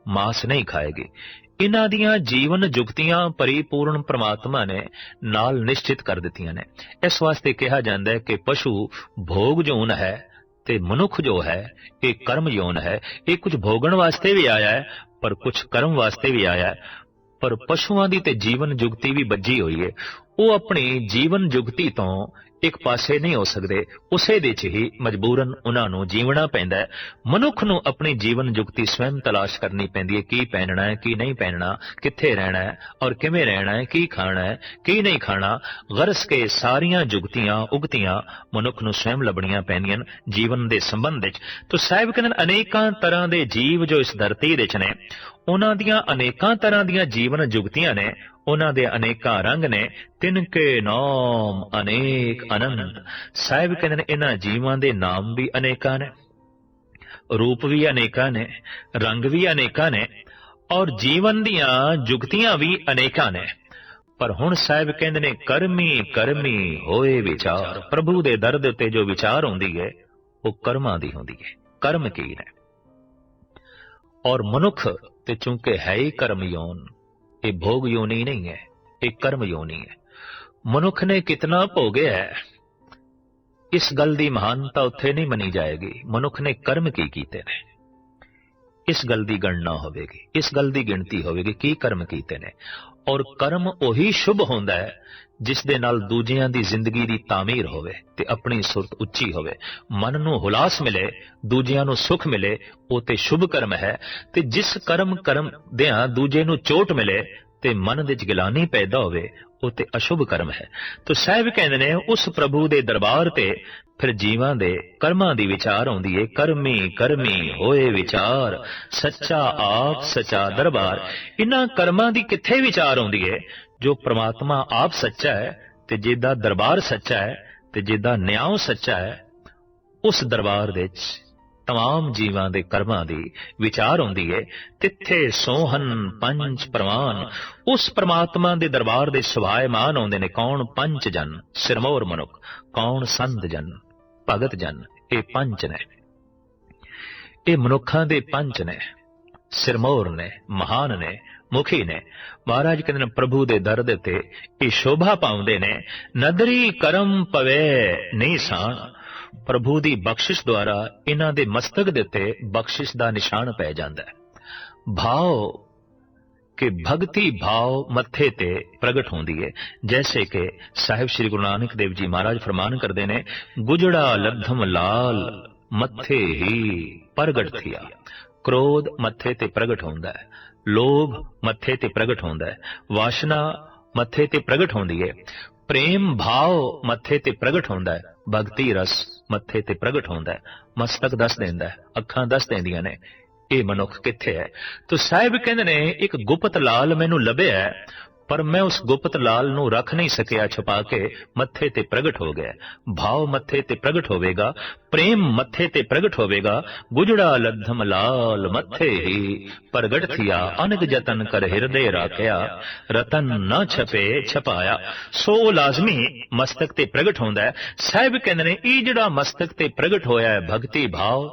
[SPEAKER 1] ਮਾंस ਨਹੀਂ ਖਾਏਗੀ। ਇਹਨਾਂ ਦੀਆਂ ਜੀਵਨ ਜੁਗਤੀਆਂ ਪਰਿਪੂਰਨ ਪ੍ਰਮਾਤਮਾ ਨੇ ਨਾਲ ਨਿਸ਼ਚਿਤ ਕਰ ਦਿੱਤੀਆਂ ਨੇ। ਇਸ ਵਾਸਤੇ ਕਿਹਾ ਜਾਂਦਾ ਹੈ ਕਿ ਪਸ਼ੂ ਭੋਗ ਜੋਨ ਹੈ ਤੇ ਮਨੁੱਖ ਜੋ ਹੈ, ਇਹ ਕਰਮ ਯੋਨ ਹੈ। ਇਹ ਕੁਝ ਭੋਗਣ ਵਾਸਤੇ ਵੀ ਆਇਆ ਹੈ, ਪਰ ਕੁਝ ਕਰਮ ਵਾਸਤੇ ਵੀ ਆਇਆ ਹੈ। ਪਰ ਪਸ਼ੂਆਂ ਦੀ ਤੇ ਜੀਵਨ ਜੁਗਤੀ ਵੀ ਬੱਜੀ ਹੋਈ ਹੈ। ਉਹ ਆਪਣੀ ਜੀਵਨ ਜੁਗਤੀ ਤੋਂ ਇੱਕ ਪਾਸੇ ਨਹੀਂ ਹੋ ਸਕਦੇ। ਉਸੇ ਦੇ ਚ ਹੀ ਮਜਬੂਰਨ ਉਹਨਾਂ ਨੂੰ ਜੀਵਣਾ ਪੈਂਦਾ ਹੈ। ਮਨੁੱਖ ਨੂੰ ਆਪਣੀ ਜੀਵਨ ਜੁਗਤੀ ਸਵੈਮ ਤਲਾਸ਼ ਕਰਨੀ ਪੈਂਦੀ ਹੈ, ਕੀ ਪਹਿਨਣਾ ਹੈ, ਕੀ ਨਹੀਂ ਪਹਿਨਣਾ, ਕਿੱਥੇ ਰਹਿਣਾ ਹੈ ਔਰ ਕਿਵੇਂ ਰਹਿਣਾ ਹੈ, ਕੀ ਖਾਣਾ ਹੈ, ਕੀ ਨਹੀਂ ਖਾਣਾ। ਗਰਸ ਕੇ ਸਾਰੀਆਂ ਜੁਗਤੀਆਂ, ਉਗਤੀਆਂ ਮਨੁੱਖ ਨੂੰ ਸਵੈਮ ਲੱਭਣੀਆਂ ਪੈਂਦੀਆਂ ਜੀਵਨ ਦੇ ਸੰਬੰਧ ਵਿੱਚ। ਤੋ ਸਾਹਿਬ ਕਹਿੰਦੇ ਅਨੇਕਾਂ ਤਰ੍ਹਾਂ ਦੇ ਜੀਵ ਜੋ ਇਸ ਧਰਤੀ ਦੇ ਵਿੱਚ ਨੇ, ਉਹਨਾਂ ਦੀਆਂ ਅਨੇਕਾਂ ਤਰ੍ਹਾਂ ਦੀਆਂ ਜੀਵਨ ਜੁਗਤੀਆਂ ਨੇ ਉਹਨਾਂ ਦੇ ਅਨੇਕਾਂ ਰੰਗ ਨੇ ਤਿਨਕੇ ਨਾਮ ਅਨੇਕ ਅਨੰਤ ਸਾਹਿਬ ਕਹਿੰਦੇ ਨੇ, ਇਹਨਾਂ ਜੀਵਾਂ ਦੇ ਨਾਮ ਵੀ ਅਨੇਕਾਂ ਨੇ, ਰੂਪ ਵੀ ਅਨੇਕਾਂ ਨੇ, ਰੰਗ ਵੀ ਅਨੇਕਾਂ ਨੇ, ਔਰ ਜੀਵਨ ਦੀਆਂ ਜੁਗਤੀਆਂ ਵੀ ਅਨੇਕਾਂ ਨੇ। ਪਰ ਹੁਣ ਸਾਹਿਬ ਕਹਿੰਦੇ ਨੇ, ਕਰਮੀ ਕਰਮੀ ਹੋਏ ਵਿਚਾਰ। ਪ੍ਰਭੂ ਦੇ ਦਰ ਦੇ ਉੱਤੇ ਜੋ ਵਿਚਾਰ ਹੁੰਦੀ ਹੈ ਉਹ ਕਰਮਾਂ ਦੀ ਹੁੰਦੀ ਹੈ ਕਰਮ ਕੀ ਨੇ? ਔਰ ਮਨੁੱਖ ਤੇ ਚੂੰਕਿ ਹੈ ਹੀ ਕਰਮ ਯੋਨ ਇਹ ਭੋਗ ਯੋਨੀ ਨਹੀਂ ਹੈ, ਇਹ ਕਰਮ ਯੋਨੀ ਹੈ। ਮਨੁੱਖ ਨੇ ਕਿਤਨਾ ਭੋਗਿਆ ਹੈ, ਇਸ ਗੱਲ ਦੀ ਮਹਾਨਤਾ ਉੱਥੇ ਨਹੀਂ ਮੰਨੀ ਜਾਏਗੀ। ਮਨੁੱਖ ਨੇ ਕਰਮ ਕੀ ਕੀਤੇ ਨੇ? ਇਸ ਗੱਲ ਦੀ ਗਣਨਾ ਹੋਵੇਗੀ, ਇਸ ਗੱਲ ਦੀ ਗਿਣਤੀ ਹੋਵੇਗੀ, ਕੀ ਕਰਮ ਕੀਤੇ ਨੇ। ਔਰ ਕਰਮ ਉਹੀ ਸ਼ੁਭ ਹੁੰਦਾ ਹੈ, ਜਿਸ ਦੇ ਨਾਲ ਦੂਜਿਆਂ ਦੀ ਜ਼ਿੰਦਗੀ ਦੀ ਤਾਮੀਰ ਹੋਵੇ ਤੇ ਆਪਣੀ ਸੁਰਤ ਉੱਚੀ ਹੋਵੇ। ਮਨ ਨੂੰ ਹੁਲਾਸ ਮਿਲੇ, ਦੂਜਿਆਂ ਨੂੰ ਸੁਖ ਮਿਲੇ, ਉਹ ਤੇ ਸ਼ੁਭ ਕਰਮ ਹੈ। ਤੇ ਜਿਸ ਕਰਮ ਕਰਮ ਦਿਆਂ ਦੂਜੇ ਨੂੰ ਚੋਟ ਮਿਲੇ ਤੇ ਮਨ ਵਿੱਚ ਗਿਲਾਨੀ ਪੈਦਾ ਹੋਵੇ ਉਹ ਅਸ਼ੁਭ ਕਰਮ ਹੈ। ਤੋ ਸਾਹਿਬ ਕਹਿੰਦੇ ਨੇ, ਉਸ ਪ੍ਰਭੂ ਦੇ ਦਰਬਾਰ ਤੇ ਫਿਰ ਜੀਵਾਂ ਦੇ ਕਰਮਾਂ ਦੀ ਵਿਚਾਰ ਆਉਂਦੀ ਏ। ਕਰਮੀ ਕਰਮੀ ਹੋਏ ਵਿਚਾਰ, ਸੱਚਾ ਆਪ, ਸੱਚਾ ਦਰਬਾਰ। ਇਹਨਾਂ ਕਰਮਾਂ ਦੀ ਕਿੱਥੇ ਵਿਚਾਰ ਆਉਂਦੀ ਏ? ਜੋ ਪ੍ਰਮਾਤਮਾ ਆਪ ਸੱਚਾ ਹੈ ਤੇ ਜਿਹਦਾ ਦਰਬਾਰ ਸੱਚਾ ਹੈ ਤੇ ਜਿਹਦਾ ਨਿਆਂ ਸੱਚਾ ਹੈ, ਉਸ ਦਰਬਾਰ ਦੇ ਵਿੱਚ ਤਮਾਮ ਜੀਵਾਂ ਦੇ ਕਰਮਾਂ ਦੀ ਵਿਚਾਰ ਹੁੰਦੀ ਹੈ ਤਿੱਥੇ ਸੋਹਨ ਪੰਜ ਪ੍ਰਮਾਨ ਉਸ ਪ੍ਰਮਾਤਮਾ ਦੇ ਦਰਬਾਰ ਦੇ ਸਵਾਇਮਾਨ ਆਉਂਦੇ ਨੇ ਕੌਣ ਪੰਜ ਜਨ? ਸਿਰਮੌਰ ਮਨੁੱਖ। ਕੌਣ ਸੰਤ ਜਨ? ਭਗਤ ਜਨ। ਇਹ ਪੰਜ ਨੇ। ਇਹ ਮਨੁੱਖਾਂ ਦੇ ਪੰਜ ਨੇ। ਸਿਰਮੌਰ ਨੇ। ਮਹਾਨ ਨੇ। ਮੁਖੀ ਨੇ। ਮਹਾਰਾਜ ਕਹਿੰਦੇ ਨੇ, ਪ੍ਰਭੂ ਦੇ ਦਰ ਦੇ ਤੇ ਇਹ ਸ਼ੋਭਾ ਪਾਉਂਦੇ ਨੇ। ਨਦਰੀ ਕਰਮ ਪਵੇ ਨਹੀਂ ਸਾਂ ਪ੍ਰਭੂ ਦੀ ਬਖਸ਼ਿਸ਼ ਦੁਆਰਾ ਇਹਨਾਂ ਦੇ ਮਸਤਕ ਦੇ ਉੱਤੇ ਬਖਸ਼ਿਸ਼ ਦਾ ਨਿਸ਼ਾਨ ਪੈ ਜਾਂਦਾ ਹੈ। ਭਾਵ ਕਿ ਭਗਤੀ ਭਾਵ ਮੱਥੇ ਤੇ ਪ੍ਰਗਟ ਹੁੰਦੀ ਹੈ। ਜੈਸੇ ਕਿ ਸਾਹਿਬ ਸ੍ਰੀ ਗੁਰੂ ਨਾਨਕ ਦੇਵ ਜੀ ਮਹਾਰਾਜ ਫਰਮਾਨ ਕਰਦੇ ਨੇ, ਗੁਜੜਾ ਲੱਧਮ ਲਾਲ, ਮੱਥੇ ਹੀ ਪ੍ਰਗਟ ਥਿਆ। ਕ੍ਰੋਧ ਮੱਥੇ ਤੇ ਪ੍ਰਗਟ ਹੁੰਦਾ ਹੈ। ਲੋਭ ਮੱਥੇ ਤੇ ਪ੍ਰਗਟ ਹੁੰਦਾ ਹੈ। ਵਾਸ਼ਨਾ ਮੱਥੇ ਤੇ ਪ੍ਰਗਟ ਹੁੰਦੀ ਹੈ। ਪ੍ਰੇਮ ਭਾਵ ਮੱਥੇ ਤੇ ਪ੍ਰਗਟ ਹੁੰਦਾ ਹੈ। ਭਗਤੀ ਰਸ ਮੱਥੇ ਤੇ ਪ੍ਰਗਟ ਹੁੰਦਾ ਹੈ, ਮਸਤਕ ਦੱਸ ਦਿੰਦਾ ਹੈ, ਅੱਖਾਂ ਦੱਸ ਦਿੰਦੀਆਂ ਨੇ, ਇਹ ਮਨੁੱਖ ਕਿੱਥੇ ਹੈ? ਤੋ ਸਾਹਿਬ ਕਹਿੰਦੇ ਨੇ, ਇੱਕ ਗੁਪਤ ਲਾਲ ਮੈਨੂੰ ਲੱਭਿਆ ਪਰ ਮੈਂ ਉਸ ਗੁਪਤ ਲਾਲ ਨੂੰ ਰੱਖ ਨਹੀਂ ਸਕਿਆ ਛੁਪਾ ਕੇ ਮੱਥੇ ਤੇ ਪ੍ਰਗਟ ਹੋ ਗਿਆ। ਭਾਵ ਮੱਥੇ ਤੇ ਪ੍ਰਗਟ ਹੋਵੇਗਾ, ਪ੍ਰੇਮ ਮੱਥੇ ਤੇ ਪ੍ਰਗਟ ਹੋਵੇਗਾ, ਗੁਜੜਾ ਲੱਧਮ ਲਾਲ ਮੱਥੇ ਹੀ ਪ੍ਰਗਟ ਥਿਆ, ਅਨਕ ਜਤਨ ਕਰ ਹਿਰਦੇ ਰਾਖਿਆ, ਰਤਨ ਨਾ ਛਪੇ ਛਪਾਇਆ। ਸੋ ਲਾਜ਼ਮੀ ਮਸਤਕ ਤੇ ਪ੍ਰਗਟ ਹੁੰਦਾ ਹੈ। ਸਾਹਿਬ ਕਹਿੰਦੇ ਨੇ ਇਹ ਜਿਹੜਾ ਮਸਤਕ ਤੇ ਪ੍ਰਗਟ ਹੋਇਆ ਹੈ, ਭਗਤੀ ਭਾਵ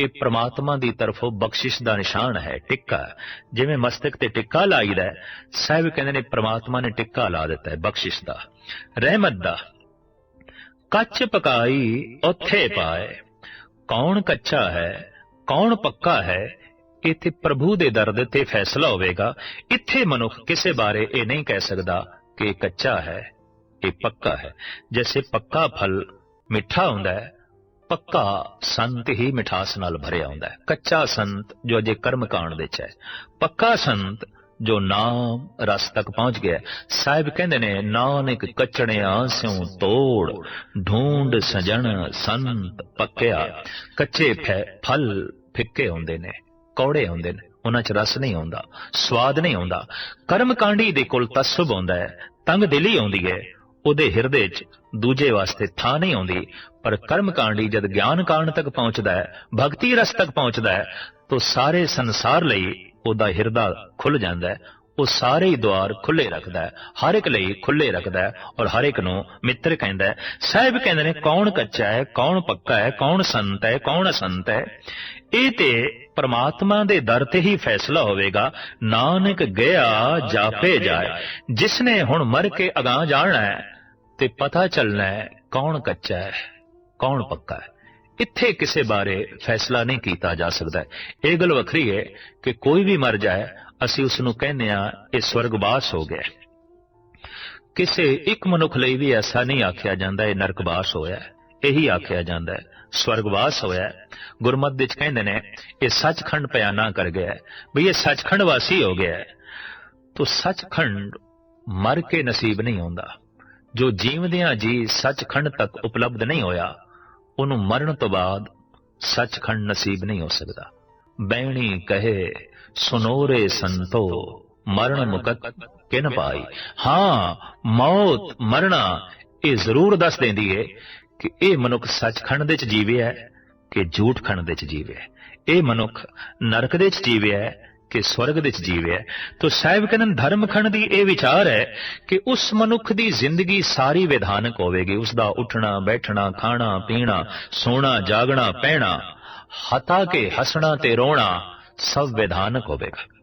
[SPEAKER 1] ਇਹ ਪ੍ਰਮਾਤਮਾ ਦੀ ਤਰਫੋਂ ਬਖਸ਼ਿਸ਼ ਦਾ ਨਿਸ਼ਾਨ ਹੈ, ਟਿੱਕਾ। ਜਿਵੇਂ ਮਸਤਕ ਤੇ ਟਿੱਕਾ ਲਾਈਦਾ ਹੈ, ਸਾਹਿਬ ਕਹਿੰਦੇ ਨੇ ਪ੍ਰਮਾਤਮਾ ਨੇ ਟਿੱਕਾ ਲਾ ਦਿੱਤਾ ਹੈ, ਬਖਸ਼ਿਸ਼ ਦਾ। ਰਹਿਮਤ ਦਾ। ਕੱਚ ਪਕਾਈ ਉੱਥੇ ਪਾਏ। ਕੌਣ ਕੱਚਾ ਹੈ, ਕੌਣ ਪੱਕਾ ਹੈ, ਇੱਥੇ ਪ੍ਰਭੂ ਦੇ ਦਰਦ ਤੇ ਫੈਸਲਾ ਹੋਵੇਗਾ। ਇੱਥੇ ਮਨੁੱਖ ਕਿਸੇ ਬਾਰੇ ਇਹ ਨਹੀਂ ਕਹਿ ਸਕਦਾ ਕਿ ਇਹ ਕੱਚਾ ਹੈ, ਇਹ ਪੱਕਾ ਹੈ। ਜੈਸੇ ਪੱਕਾ ਫਲ ਮਿੱਠਾ ਹੁੰਦਾ ਹੈ ਪੱਕਾ ਸੰਤ ਹੀ ਮਿਠਾਸ ਨਾਲ ਭਰਿਆ ਹੁੰਦਾ ਹੈ। ਕੱਚਾ ਸੰਤ ਜੋ ਅਜੇ ਕਰਮ ਕਾਂਡ ਵਿੱਚ ਹੈ। ਪੱਕਾ ਸੰਤ ਜੋ ਨਾਮ ਰਸ ਤੱਕ ਪਹੁੰਚ ਗਿਆ ਹੈ। ਸਾਹਿਬ ਕਹਿੰਦੇ ਨੇ, ਨਾਨਕ ਕਚੜਿਆਂ ਸਿਉ ਤੋੜ, ਢੂੰਡ ਸਜਣ ਸੰਤ ਪੱਕਿਆ। ਕੱਚੇ ਫੈ- ਫਲ ਫਿੱਕੇ ਹੁੰਦੇ ਨੇ, ਕੌੜੇ ਹੁੰਦੇ ਨੇ, ਉਹਨਾਂ 'ਚ ਰਸ ਨਹੀਂ ਆਉਂਦਾ, ਸਵਾਦ ਨਹੀਂ ਆਉਂਦਾ। ਕਰਮ ਕਾਂਡੀ ਦੇ ਕੋਲ ਤਸਬ ਆਉਂਦਾ ਹੈ, ਤੰਗ ਦਿਲੀ ਆਉਂਦੀ ਹੈ। ਉਹਦੇ ਹਿਰਦੇ 'ਚ ਦੂਜੇ ਵਾਸਤੇ ਥਾਂ ਨਹੀਂ ਆਉਂਦੀ, ਪਰ ਕਰਮ ਕਾਂਡੀ ਜਦ ਗਿਆਨ ਕਾਂਡ ਤੱਕ ਪਹੁੰਚਦਾ ਹੈ, ਭਗਤੀ ਰਸ ਤੱਕ ਪਹੁੰਚਦਾ ਹੈ, ਤਾਂ ਸਾਰੇ ਸੰਸਾਰ ਲਈ ਉਹਦਾ ਹਿਰਦਾ ਖੁੱਲ ਜਾਂਦਾ ਹੈ, ਉਹ ਸਾਰੇ ਹੀ ਦੁਆਰ ਖੁੱਲੇ ਰੱਖਦਾ ਹੈ, ਹਰ ਇੱਕ ਲਈ ਖੁੱਲੇ ਰੱਖਦਾ ਹੈ ਔਰ ਹਰ ਇੱਕ ਨੂੰ ਮਿੱਤਰ ਕਹਿੰਦਾ ਹੈ। ਸਾਹਿਬ ਕਹਿੰਦੇ ਨੇ, ਕੌਣ ਕੱਚਾ ਹੈ, ਕੌਣ ਪੱਕਾ ਹੈ, ਕੌਣ ਸੰਤ ਹੈ, ਕੌਣ ਅਸੰਤ ਹੈ? ਇਹ ਤੇ ਪਰਮਾਤਮਾ ਦੇ ਦਰ ਤੇ ਹੀ ਫੈਸਲਾ ਹੋਵੇਗਾ। ਨਾਨਕ ਗਿਆ, ਜਾਪੇ ਜਾਏ। ਜਿਸ ਨੇ ਹੁਣ ਮਰ ਕੇ ਅਗਾਹ ਜਾਣਾ ਹੈ ਤੇ ਪਤਾ ਚੱਲਣਾ ਹੈ ਕੌਣ ਕੱਚਾ ਹੈ, ਕੌਣ ਪੱਕਾ ਹੈ। ਇੱਥੇ ਕਿਸੇ ਬਾਰੇ ਫੈਸਲਾ ਨਹੀਂ ਕੀਤਾ ਜਾ ਸਕਦਾ। ਇਹ ਗੱਲ ਵੱਖਰੀ ਹੈ ਕਿ ਕੋਈ ਵੀ ਮਰ ਜਾਏ, ਅਸੀਂ ਉਸ ਨੂੰ ਕਹਿੰਦੇ ਆ ਇਹ ਸਵਰਗਵਾਸ ਹੋ ਗਿਆ ਕਿਸੇ ਇੱਕ ਮਨੁੱਖ ਲਈ ਵੀ ਐਸਾ ਨਹੀਂ ਆਖਿਆ ਜਾਂਦਾ, ਇਹ ਨਰਕਵਾਸ ਹੋਇਆ ਇਹੀ ਆਖਿਆ ਜਾਂਦਾ ਹੈ। ਸਵਰਗਵਾਸ ਹੋਇਆ ਹੈ। ਗੁਰਮਤਿ ਵਿੱਚ ਕਹਿੰਦੇ ਨੇ, ਇਹ ਸੱਚਖੰਡ ਪਿਆਨਾ ਕਰ ਗਿਆ ਵੀ ਇਹ ਸੱਚਖੰਡ ਵਾਸੀ ਹੋ ਗਿਆ ਤੋ ਸੱਚਖੰਡ ਮਰ ਕੇ ਨਸੀਬ ਨਹੀਂ ਹੁੰਦਾ ਜੋ ਜੀਵਦਿਆਂ ਜੀ ਸੱਚਖੰਡ ਤੱਕ ਉਪਲਬਧ ਨਹੀਂ ਹੋਇਆ, ਉਹਨੂੰ ਮਰਨ ਤੋਂ ਬਾਅਦ ਸੱਚਖੰਡ ਨਸੀਬ ਨਹੀਂ ਹੋ ਸਕਦਾ। ਬੈਣੀ ਕਹੇ ਸੁਨੋਰੇ ਸੰਤੋ, ਮਰਨ ਮੁਕਤ ਕਿਨ ਪਾਈ। ਹਾਂ, ਮੌਤ ਮਰਨਾ, ਇਹ ਜ਼ਰੂਰ ਦੱਸ ਦਿੰਦੀ ਏ ਕਿ ਇਹ ਮਨੁੱਖ ਸੱਚਖੰਡ ਦੇ ਚ ਜੀਵਿਆ ਹੈ ਕਿ ਝੂਠਖੰਡ ਦੇ ਚ ਜੀਵਿਆ ਇਹ ਮਨੁੱਖ ਨਰਕ ਦੇ ਚ ਜੀਵਿਆ ਕਿ ਸਵਰਗ ਦੇ ਚ ਜੀਵਿਆ ਹੈ। ਤੋ ਸਾਹਿਬ ਕਹਿੰਦੇ ਧਰਮਖੰਡ ਦੀ ਇਹ ਵਿਚਾਰ ਹੈ ਕਿ ਉਸ ਮਨੁੱਖ ਦੀ ਜ਼ਿੰਦਗੀ ਸਾਰੀ ਵਿਧਾਨਕ ਹੋਵੇਗੀ। ਉਸ ਦਾ ਉੱਠਣਾ, ਬੈਠਣਾ, ਖਾਣਾ, ਪੀਣਾ, ਸੋਣਾ, ਜਾਗਣਾ, ਪਹਿਣਾ, ਹਤਾ ਕੇ ਹੱਸਣਾ ਤੇ ਰੋਣਾ ਸਭ ਵਿਧਾਨਕ ਹੋਵੇਗਾ।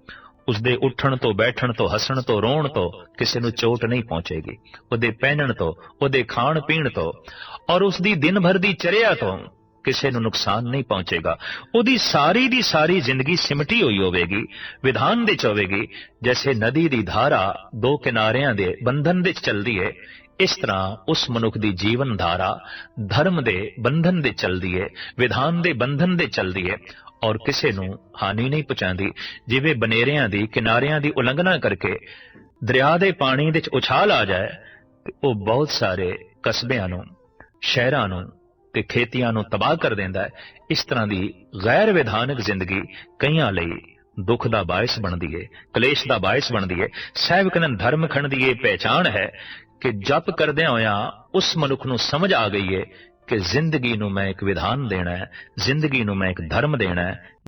[SPEAKER 1] ਉਸ ਉੱਠਣ ਤੋਂ, ਬੈਠਣ ਤੋਂ, ਹੱਸਣ ਤੋਂ, ਰੋਣ ਤੋਂ ਕਿਸੇ ਨੂੰ ਚੋਟ ਨਹੀਂ ਪਹੁੰਚੇਗੀ। ਉਹਦੇ ਪਹਿਨਣ ਤੋਂ, ਉਹਦੇ ਖਾਣ ਪੀਣ ਤੋਂ ਔਰ ਉਸ ਦਿਨ ਭਰ ਦੀ ਚਰਿਆ ਤੋਂ ਕਿਸੇ ਨੂੰ ਨੁਕਸਾਨ ਨਹੀਂ ਪਹੁੰਚੇਗਾ। ਉਹਦੀ ਸਾਰੀ ਦੀ ਸਾਰੀ ਜ਼ਿੰਦਗੀ ਸਿਮਟੀ ਹੋਈ ਹੋਵੇਗੀ, ਵਿਧਾਨ ਦੇ ਚ ਹੋਵੇਗੀ, ਜੈਸੇ ਨਦੀ ਦੀ ਧਾਰਾ ਦੋ ਕਿਨਾਰਿਆਂ ਦੇ ਬੰਧਨ ਵਿੱਚ ਚੱਲਦੀ ਹੈ ਇਸ ਤਰ੍ਹਾਂ ਉਸ ਮਨੁੱਖ ਦੀ ਜੀਵਨ ਧਾਰਾ ਧਰਮ ਦੇ ਬੰਧਨ ਦੇ ਚੱਲਦੀ ਹੈ ਵਿਧਾਨ ਦੇ ਬੰਧਨ ਦੇ ਚੱਲਦੀ ਹੈ ਔਰ ਕਿਸੇ ਨੂੰ ਹਾਨੀ ਨਹੀਂ ਪਹੁੰਚਾਉਂਦੀ, ਜਿਵੇਂ ਬਨੇਰਿਆਂ ਦੀ, ਕਿਨਾਰਿਆਂ ਦੀ ਉਲੰਘਣਾ ਕਰਕੇ ਦਰਿਆ ਦੇ ਪਾਣੀ ਵਿੱਚ ਉਛਾਲ ਆ ਜਾਏ ਉਹ ਬਹੁਤ ਸਾਰੇ ਕਸਬਿਆਂ ਨੂੰ, ਸ਼ਹਿਰਾਂ ਨੂੰ ਤੇ ਖੇਤੀਆਂ ਨੂੰ ਤਬਾਹ ਕਰ ਦਿੰਦਾ ਹੈ। ਇਸ ਤਰ੍ਹਾਂ ਦੀ ਗੈਰ ਵਿਧਾਨਕ ਜ਼ਿੰਦਗੀ ਕਈਆਂ ਲਈ ਦੁੱਖ ਦਾ ਬਾਇਸ ਬਣਦੀ ਹੈ ਕਲੇਸ਼ ਦਾ ਬਾਇਸ ਬਣਦੀ ਹੈ ਸਾਹਿਬ ਕਹਿੰਦੇ ਧਰਮਖੰਡ ਦੀ ਇਹ ਪਹਿਚਾਣ ਹੈ ਕਿ ਜਪ ਕਰਦਿਆਂ ਹੋਇਆਂ ਉਸ ਮਨੁੱਖ ਨੂੰ ਸਮਝ ਆ ਗਈ ਏ ਕਿ ਜ਼ਿੰਦਗੀ ਨੂੰ ਮੈਂ ਇੱਕ ਵਿਧਾਨ ਦੇਣਾ ਹੈ, ਜ਼ਿੰਦਗੀ ਨੂੰ ਮੈਂ ਇੱਕ ਧਰਮ ਦੇਣਾ ਹੈ